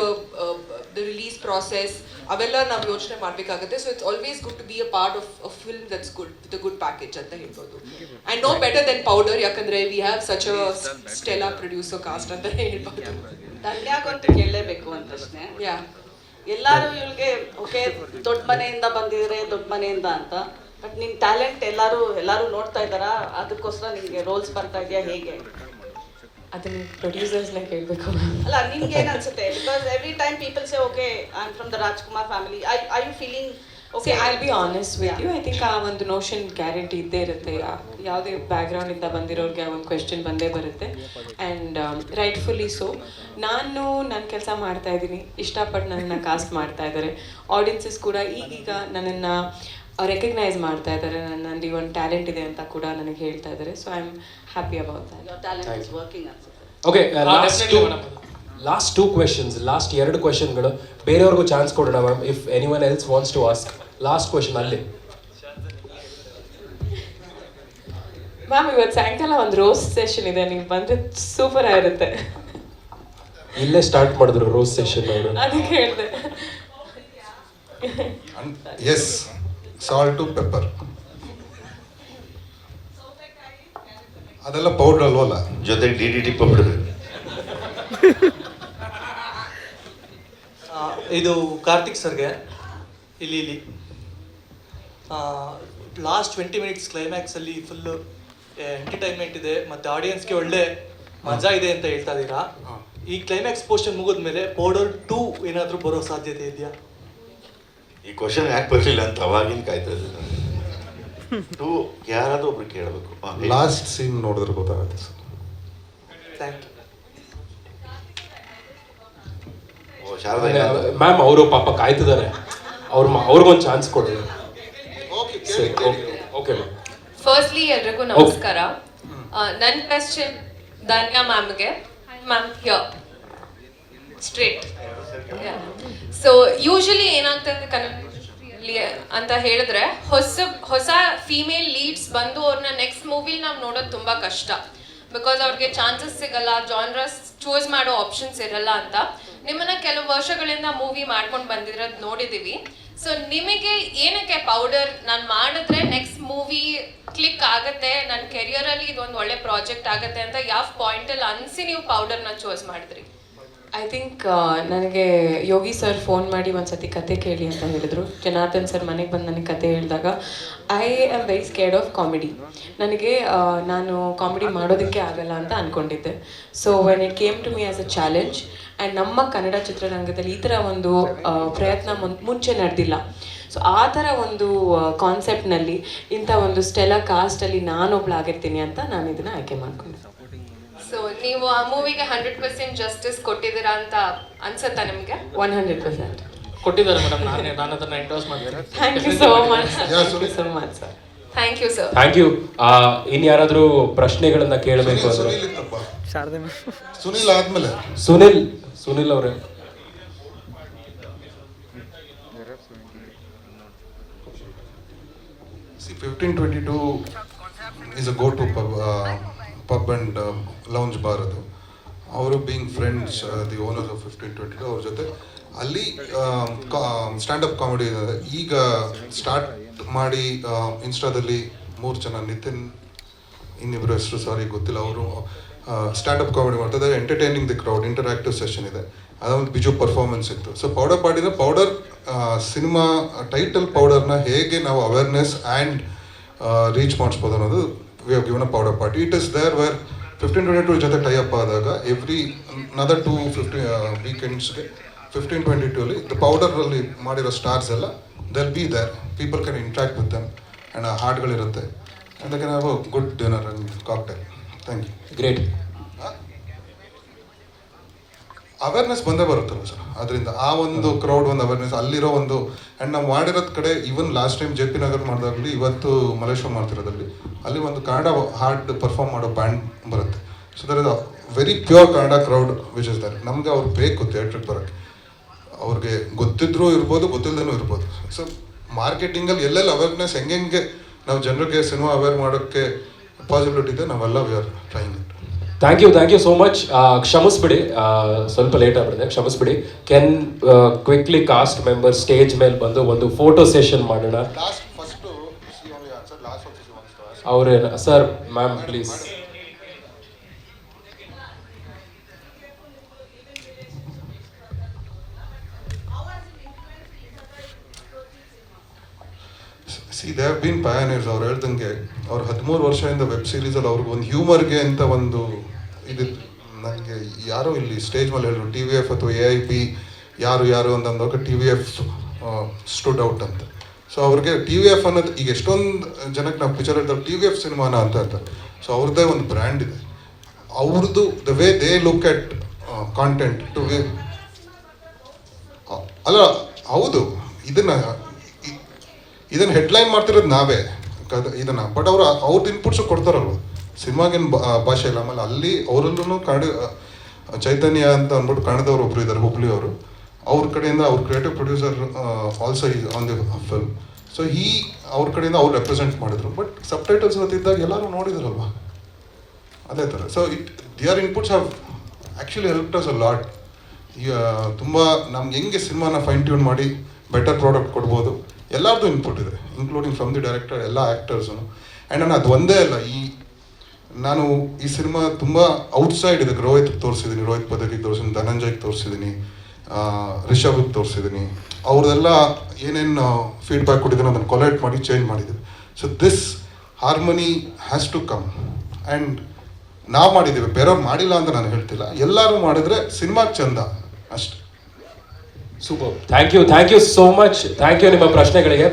the release process ಅವೆಲ್ಲ ನಾವು ಯೋಚನೆ ಮಾಡಬೇಕಾಗುತ್ತೆ. So it's always good to be a part of a film that's good with a good package ಅಂತ ಹೇಳ್ಬೋದು. And no better than powder ಯಾಕಂದ್ರೆ we have such a stellar producer cast ಅಂತ ಹೇಳ್ಬೋದು. ಅಂತ ಕೇಳಲೇಬೇಕು ಅಂತ ಎಲ್ಲರೂ ಯಾ ಎಲ್ಲಾರು ಇವಳಿಗೆ ಓಕೆ ದೊಡ್ಡ ಮನೆಯಿಂದ ಬಂದಿದ್ರೆ ದೊಡ್ಡ ಮನೆಯಿಂದ ಅಂತ. ಬಟ್ ನಿನ್ನ ಟ್ಯಾಲೆಂಟ್ ಎಲ್ಲಾರು ಎಲ್ಲಾರು ನೋಡ್ತಾ ಇದ್ದಾರಾ? ಅದಕ್ಕೋಸ್ಕರ ನಿಮಗೆ ರೋಲ್ಸ್ ಬರ್ತಾ ಇದೆಯಾ? ಹೇಗೆ? ಅದನ್ನ ಪ್ರೊಡ್ಯೂಸರ್ಸ್ನ ಕೇಳಬೇಕು. ಅಲ್ಲ ನಿಮ್ಗೆ ಏನ್ ಅನ್ಸುತ್ತೆ? Because every time people say okay I from the Rajkumar family I I you feeling okay I be honest with you I think ಆ ಒಂದು ನೋಷನ್ ಗ್ಯಾರಂಟಿ ಇದ್ದೇ ಇರುತ್ತೆ. ಯಾವುದೇ ಬ್ಯಾಕ್ಗ್ರೌಂಡಿಂದ ಬಂದಿರೋರಿಗೆ ಒಂದು ಕ್ವೆಶನ್ ಬಂದೇ ಬರುತ್ತೆ. ಆ್ಯಂಡ್ ರೈಟ್ಫುಲ್ಲಿ ಸೊ ನಾನು ನನ್ನ ಕೆಲಸ ಮಾಡ್ತಾ ಇದ್ದೀನಿ. ಇಷ್ಟಪಟ್ಟು ನನ್ನನ್ನು ಕಾಸ್ಟ್ ಮಾಡ್ತಾ ಇದ್ದಾರೆ. ಆಡಿಯನ್ಸಸ್ ಕೂಡ ಈಗೀಗ ನನ್ನನ್ನು ರೆಕಗ್ನೈಸ್ ಮಾಡ್ತಾ ಇದ್ದಾರೆ ನನ್ನಲ್ಲಿ ಒಂದು ಟ್ಯಾಲೆಂಟ್ ಇದೆ ಅಂತ ಕೂಡ ನನಗೆ ಹೇಳ್ತಾ ಇದ್ದಾರೆ so I am happy about that okay. Last two questions last ಎರಡು ಕ್ವೆಶನ್ಗಳು ಬೇರೆಯವ್ರಿಗೂ ಚಾನ್ಸ್ ಕೊಡೋಣ ma'am if anyone else wants to ask last question ಅಲ್ಲಿ. ಮ್ಯಾಮ್ ಇವತ್ತು ಸಾಯಂಕಾಲ ಒಂದು ರೋಸ್ ಸೆಷನ್ ಇದೆ. ನೀವು ಬಂದರೆ ಸೂಪರ್ ಆಗಿರುತ್ತೆ. ಇಲ್ಲೇ ಸ್ಟಾರ್ಟ್ ಮಾಡಿದ್ರು ರೋಸ್ ಸೆಷನ್ ಅವರು. ಅದಕ್ಕೆ ಹೇಳಿದೆ. ಎಸ್ ಸಾಲ್ಟು ಪೆಪ್ಪರ್ ಅದೆಲ್ಲ ಪೌಡ್ರ್ ಅಲ್ವಲ್ಲ? ಜೊತೆ ಡಿ ಡಿ ಟಿ ಪೌಡರ್ ಆ, ಇದು ಕಾರ್ತಿಕ್ ಸರ್ಗೆ ಇಲ್ಲಿ ಇಲ್ಲಿ. ಲಾಸ್ಟ್ ಟ್ವೆಂಟಿ ಮಿನಿಟ್ಸ್ ಕ್ಲೈಮ್ಯಾಕ್ಸಲ್ಲಿ ಫುಲ್ಲು ಎಂಟರ್ಟೈನ್ಮೆಂಟ್ ಇದೆ ಮತ್ತು ಆಡಿಯನ್ಸ್ಗೆ ಒಳ್ಳೆ ಮಜಾ ಇದೆ ಅಂತ ಹೇಳ್ತಾ ಇದ್ದೀರಾ? ಈ ಕ್ಲೈಮ್ಯಾಕ್ಸ್ ಪೋರ್ಷನ್ ಮುಗಿದ್ಮೇಲೆ ಪೌಡರ್ ಟೂ ಏನಾದರೂ ಬರೋ ಸಾಧ್ಯತೆ ಇದೆಯಾ? ಈ ಕ್ವಶನ್ ಯಾಕೆ ಬರಲಿಲ್ಲ ಅಂತ ಅವಾಗಿನ ಕಾಯ್ತಾ ಇದ್ದೆ ನಾನು. ಟೂ ಯಾರಾದ್ರೂ ಒಬ್ರು ಕೇಳಬೇಕು. ಲಾಸ್ಟ್ ಸೀನ್ ನೋಡಿದ್ರೆ ಗೊತ್ತಾಗುತ್ತೆ ಸರ್. ಥ್ಯಾಂಕ್ ಯು ಓ ಶಾರದಾ ಏನಾದ್ರು? ಮ್ಯಾಮ್ ಅವರು ಪಾಪ ಕಾಯ್ತಿದ್ದಾರೆ. ಅವ್ರ ಅವ್ರಿಗೊಂದು ಚಾನ್ಸ್ ಕೊಡಿ. ಸರಿ ಓಕೆ ಓಕೆ ಮ್ಯಾಮ್ ಫಸ್ಟ್ಲಿ ಎಲ್ರಿಗೂ ನಮಸ್ಕಾರ. ನನ್ನ question Dhanya ಮ್ಯಾಮ್ಗೆ ma'am here straight so usually ಏನಾಗ್ತದೆ ಕನ್ನಡ ಅಂತ ಹೇಳಿದ್ರೆ, ಹೊಸ ಹೊಸ ಫೀಮೇಲ್ ಲೀಡ್ಸ್ ಬಂದು ಅವ್ರನ್ನ ನೆಕ್ಸ್ಟ್ ಮೂವಿಲಿ ನಾವು ನೋಡೋದು ತುಂಬ ಕಷ್ಟ. ಬಿಕಾಸ್ ಅವ್ರಿಗೆ ಚಾನ್ಸಸ್ ಸಿಗಲ್ಲ ಜಾನ್ರಸ್ ಚೂಸ್ ಮಾಡೋ ಆಪ್ಷನ್ಸ್ ಇರಲ್ಲ ಅಂತ. ನಿಮ್ಮನ್ನ ಕೆಲವು ವರ್ಷಗಳಿಂದ ಮೂವಿ ಮಾಡ್ಕೊಂಡು ಬಂದಿರೋದು ನೋಡಿದೀವಿ. ಸೊ ನಿಮಗೆ ಏನಕ್ಕೆ ಪೌಡರ್ ನಾನು ಮಾಡಿದ್ರೆ ನೆಕ್ಸ್ಟ್ ಮೂವಿ ಕ್ಲಿಕ್ ಆಗುತ್ತೆ ನನ್ನ ಕೆರಿಯರಲ್ಲಿ ಇದೊಂದು ಒಳ್ಳೆ ಪ್ರಾಜೆಕ್ಟ್ ಆಗುತ್ತೆ ಅಂತ ಯಾವ ಪಾಯಿಂಟಲ್ಲಿ ಅನ್ಸಿ ನೀವು ಪೌಡರ್ನ ಚೂಸ್ ಮಾಡಿದ್ರಿ? ಐ ಥಿಂಕ್ ನನಗೆ ಯೋಗಿ ಸರ್ ಫೋನ್ ಮಾಡಿ ಒಂದ್ಸತಿ ಕತೆ ಕೇಳಿ ಅಂತ ಹೇಳಿದ್ರು. ಜನಾರ್ದನ್ ಸರ್ ಮನೆಗೆ ಬಂದು ನನಗೆ ಕತೆ ಹೇಳಿದಾಗ I am very scared of comedy ನನಗೆ ನಾನು ಕಾಮಿಡಿ ಮಾಡೋದಕ್ಕೆ ಆಗಲ್ಲ ಅಂತ ಅಂದ್ಕೊಂಡಿದ್ದೆ so when it came to me as a challenge and ನಮ್ಮ ಕನ್ನಡ ಚಿತ್ರರಂಗದಲ್ಲಿ ಈ ಥರ ಒಂದು ಪ್ರಯತ್ನ ಮುಂಚೆ ನಡೆದಿಲ್ಲ. ಸೊ ಆ ಥರ ಒಂದು ಕಾನ್ಸೆಪ್ಟ್ನಲ್ಲಿ ಇಂಥ ಒಂದು ಸ್ಟೆಲ ಕಾಸ್ಟಲ್ಲಿ ನಾನೊಬ್ಳಾಗಿರ್ತೀನಿ ಅಂತ ನಾನು ಇದನ್ನು ಆಯ್ಕೆ ಮಾಡ್ಕೊಂಡೆ. ಸೊ ನೀವು ಆ ಮೂವಿಗೆ ಹಂಡ್ರೆಡ್ ಪರ್ಸೆಂಟ್ ಜಸ್ಟಿಸ್ ಕೊಟ್ಟಿದ್ದೀರಾ ಅಂತ ಅನ್ಸುತ್ತಾ ನಿಮಗೆ? ಒನ್ ಹಂಡ್ರೆಡ್ ಪರ್ಸೆಂಟ್ ಕೊಟ್ಟಿದ್ದಾರೆ ಮೇಡಮ್ ನಾನೇ ನಾನು ಅದನ್ನ ಎಂಡೋಸ್ ಮಾಡ್ತೀನಿ thank you so much thank you so much sir thank you sir thank you ಇನ್ ಯಾರಾದರೂ ಪ್ರಶ್ನೆಗಳನ್ನ ಕೇಳಬೇಕು ಅಂದ್ರೆ ಸುನಿಲ್ ಸುನಿಲ್ ಆದ್ಮೇಲೆ. ಸುನಿಲ್ ಸುನಿಲ್ ಅವರೇ. Fifteen 1522 is is a go uh, pub and lounge bar ಅದು. ಅವರು being friends the owners of fifteen twenty two ಅವ್ರ ಜೊತೆ. ಅಲ್ಲಿ ಸ್ಟ್ಯಾಂಡಪ್ ಕಾಮಿಡಿ ಇದೆ. ಈಗ ಸ್ಟಾರ್ಟ್ ಮಾಡಿ ಇನ್ಸ್ಟಾದಲ್ಲಿ ಮೂರು ಜನ ನಿತಿನ್ ಇನ್ನಿಬ್ಬರು ಹೆಸರು ಸಾರಿ ಗೊತ್ತಿಲ್ಲ ಅವರು ಸ್ಟ್ಯಾಂಡಪ್ ಕಾಮಿಡಿ ಮಾಡ್ತಾರೆ entertaining the crowd interactive session ಇದೆ. ಅದೊಂದು ಬಿಜು ಪರ್ಫಾರ್ಮೆನ್ಸ್ ಇತ್ತು. ಸೊ ಪೌಡರ್ ಪಾಡಿನ ಪೌಡರ್ ಸಿನಿಮಾ ಟೈಟಲ್ ಪೌಡರ್ನ ಹೇಗೆ ನಾವು ಅವೇರ್ನೆಸ್ ಆ್ಯಂಡ್ ರೀಚ್ ಮಾಡಿಸ್ಬೋದು ಅನ್ನೋದು given a powder party it is there where fifteen twenty two ಜೊತೆ ಟೈ ಅಪ್ ಆದಾಗ ಎವ್ರಿ ನದರ್ ಟೂ ಫಿಫ್ಟಿ ವೀಕೆಂಡ್ಸ್ಗೆ ಫಿಫ್ಟೀನ್ ಟ್ವೆಂಟಿ ಟೂ ಅಲ್ಲಿ ದ ಪೌಡರಲ್ಲಿ ಮಾಡಿರೋ ಸ್ಟಾರ್ಸ್ ಎಲ್ಲ they'll be there people can interact with them and ಹಾರ್ಟ್ಗಳಿರುತ್ತೆ and can have good dinner and cocktail thank you great awareness ಬಂದೇ ಬರುತ್ತಲ್ಲ sir. ಅದರಿಂದ ಆ ಒಂದು ಕ್ರೌಡ್ ಒಂದು ಅವೇರ್ನೆಸ್ ಅಲ್ಲಿರೋ ಒಂದು ಆ್ಯಂಡ್ ನಾವು ಮಾಡಿರೋದ್ ಕಡೆ even last time J P Nagar ಮಾಡಿದಾಗಲಿ ಇವತ್ತು ಮಲೇಶ್ವರ ಮಾಡ್ತಿರೋದಲ್ಲಿ ಅಲ್ಲಿ ಒಂದು ಕನ್ನಡ ಹಾರ್ಡ್ ಪರ್ಫಾರ್ಮ್ ಮಾಡೋ ಬ್ಯಾಂಡ್ ಬರುತ್ತೆ. So there is a very pure Kannada crowd which is there ನಮಗೆ ಅವ್ರು ಬೇಕು ಥಿಯೇಟ್ರಿಗೆ ಬರೋಕ್ಕೆ. ಅವ್ರಿಗೆ ಗೊತ್ತಿದ್ರೂ ಇರ್ಬೋದು ಗೊತ್ತಿಲ್ಲದೇನೂ ಇರ್ಬೋದು. ಸೊ ಮಾರ್ಕೆಟಿಂಗಲ್ಲಿ ಎಲ್ಲೆಲ್ಲಿ ಅವೇರ್ನೆಸ್ ಹೆಂಗೆ ನಾವು ಜನರಿಗೆ ಸಿನಿಮಾ ಅವೇರ್ ಮಾಡೋಕ್ಕೆ ಪಾಸಿಬಿಲಿಟಿ ಇದೆ, ನಾವೆಲ್ಲ we are trying thank you thank you so much ಕ್ಷಮಿಸ್ಬಿಡಿ. ಆ, ಸ್ವಲ್ಪ ಲೇಟ್ ಆಗ್ಬಿಡಿದೆ ಕ್ಷಮಿಸ್ಬಿಡಿ. Can quickly cast member stage ಮೇಲೆ ಬಂದು ಒಂದು ಫೋಟೋ ಸೆಷನ್ ಮಾಡೋಣ. ಲಾಸ್ಟ್ ಫಸ್ಟು ಲಾಸ್ಟ್ ಒಂದು ಅವ್ರೇ sir ma'am please see they have been pioneers ಅವ್ರು ಹೇಳ್ದಂಗೆ ಅವ್ರು ಹದಿಮೂರು ವರ್ಷದಿಂದ ವೆಬ್ ಸೀರೀಸಲ್ಲಿ ಅವ್ರಿಗೆ ಒಂದು ಹ್ಯೂಮರ್ಗೆ ಅಂತ ಒಂದು ಇದು ನನಗೆ ಯಾರೋ ಇಲ್ಲಿ ಸ್ಟೇಜ್ ಮೇಲೆ ಹೇಳಿದ್ರು ಟಿ ವಿ ಎಫ್ ಅಥವಾ ಎ ಐ ಪಿ ಯಾರು ಯಾರು ಅಂತ ಅಂದಾಗ T V F stood out ಅಂತ. ಸೊ ಅವ್ರಿಗೆ ಟಿ ವಿ ಎಫ್ ಅನ್ನೋದು ಈಗ ಎಷ್ಟೊಂದು ಜನಕ್ಕೆ ನಾವು ಪಿಕ್ಚರ್ ಹೇಳ್ತಾರೆ ಟಿ ವಿ ಎಫ್ ಸಿನಿಮಾನ ಅಂತ ಅಂತ ಸೊ ಅವ್ರದ್ದೇ ಒಂದು ಬ್ರ್ಯಾಂಡ್ ಇದೆ. ಅವ್ರದ್ದು the way they look at content T V ಅಲ್ಲ, ಹೌದು, ಇದನ್ನ, ಇದನ್ನು ಹೆಡ್ಲೈನ್ ಮಾಡ್ತಿರೋದು ನಾವೇ ಇದನ್ನು. ಬಟ್ ಅವರು ಅವ್ರದ್ದು ಇನ್ಪುಟ್ಸು ಕೊಡ್ತಾರಲ್ವ? ಸಿನಿಮಾಗೇನು ಭಾಷೆ ಇಲ್ಲ. ಆಮೇಲೆ ಅಲ್ಲಿ ಅವರಲ್ಲೂ ಕನ್ನಡ ಚೈತನ್ಯ ಅಂತ ಅಂದ್ಬಿಟ್ಟು ಕನ್ನಡದವ್ರು ಒಬ್ರು ಇದ್ದಾರೆ, ಹುಬ್ಳಿ ಅವರು. ಅವ್ರ ಕಡೆಯಿಂದ ಅವ್ರ creative producer also on the film so ಈ ಅವ್ರ ಕಡೆಯಿಂದ ಅವ್ರು ರೆಪ್ರೆಸೆಂಟ್ ಮಾಡಿದ್ರು. ಬಟ್ ಸಬ್ ಟೈಟಲ್ಸ್ ಗೊತ್ತಿದ್ದಾಗ ಎಲ್ಲರೂ ನೋಡಿದ್ರಲ್ವಾ? ಅದೇ ಥರ. So it their inputs have actually help us a lot ಈಗ ತುಂಬ ನಮ್ಗೆ ಹೆಂಗೆ ಸಿನಿಮಾನ ಫೈನ್ ಟ್ಯೂನ್ ಮಾಡಿ ಬೆಟರ್ ಪ್ರಾಡಕ್ಟ್ ಕೊಡ್ಬೋದು ಎಲ್ಲರದ್ದು ಇನ್ಪುಟ್ ಇದೆ ಇನ್ಕ್ಲೂಡಿಂಗ್ ಫ್ರಮ್ ದಿ ಡೈರೆಕ್ಟರ್ ಎಲ್ಲ ಆ್ಯಕ್ಟರ್ಸು ಆ್ಯಂಡ್ ನಾನು ಅದು ಒಂದೇ ಅಲ್ಲ, ಈ ನಾನು ಈ ಸಿನಿಮಾ ತುಂಬ ಔಟ್ಸೈಡ್ ಇದಕ್ಕೆ ರೋಹಿತ್ ತೋರಿಸಿದ್ದೀನಿ ರೋಹಿತ್ ಪದಕಿ ತೋರಿಸಿದ್ದೀನಿ ಧನಂಜಯ್ಗೆ ತೋರಿಸಿದ್ದೀನಿ ರಿಷಬ್ಗೆ ತೋರಿಸಿದ್ದೀನಿ ಅವ್ರದೆಲ್ಲ ಏನೇನು ಫೀಡ್ಬ್ಯಾಕ್ ಕೊಟ್ಟಿದ್ದೀನಿ ಅದನ್ನು ಕೊಲೆಕ್ಟ್ ಮಾಡಿ ಚೇಂಜ್ ಮಾಡಿದ್ದೀವಿ so this harmony has to come and ನಾವು ಮಾಡಿದ್ದೀವಿ. ಬೇರೆಯವ್ರು ಮಾಡಿಲ್ಲ ಅಂತ ನಾನು ಹೇಳ್ತಿಲ್ಲ. ಎಲ್ಲರೂ ಮಾಡಿದ್ರೆ ಸಿನಿಮಾ ಚಂದ. ಅಷ್ಟೆ. Super thank you thank you so much thank you ನಿಮ್ಮ ಪ್ರಶ್ನೆಗಳಿಗೆ.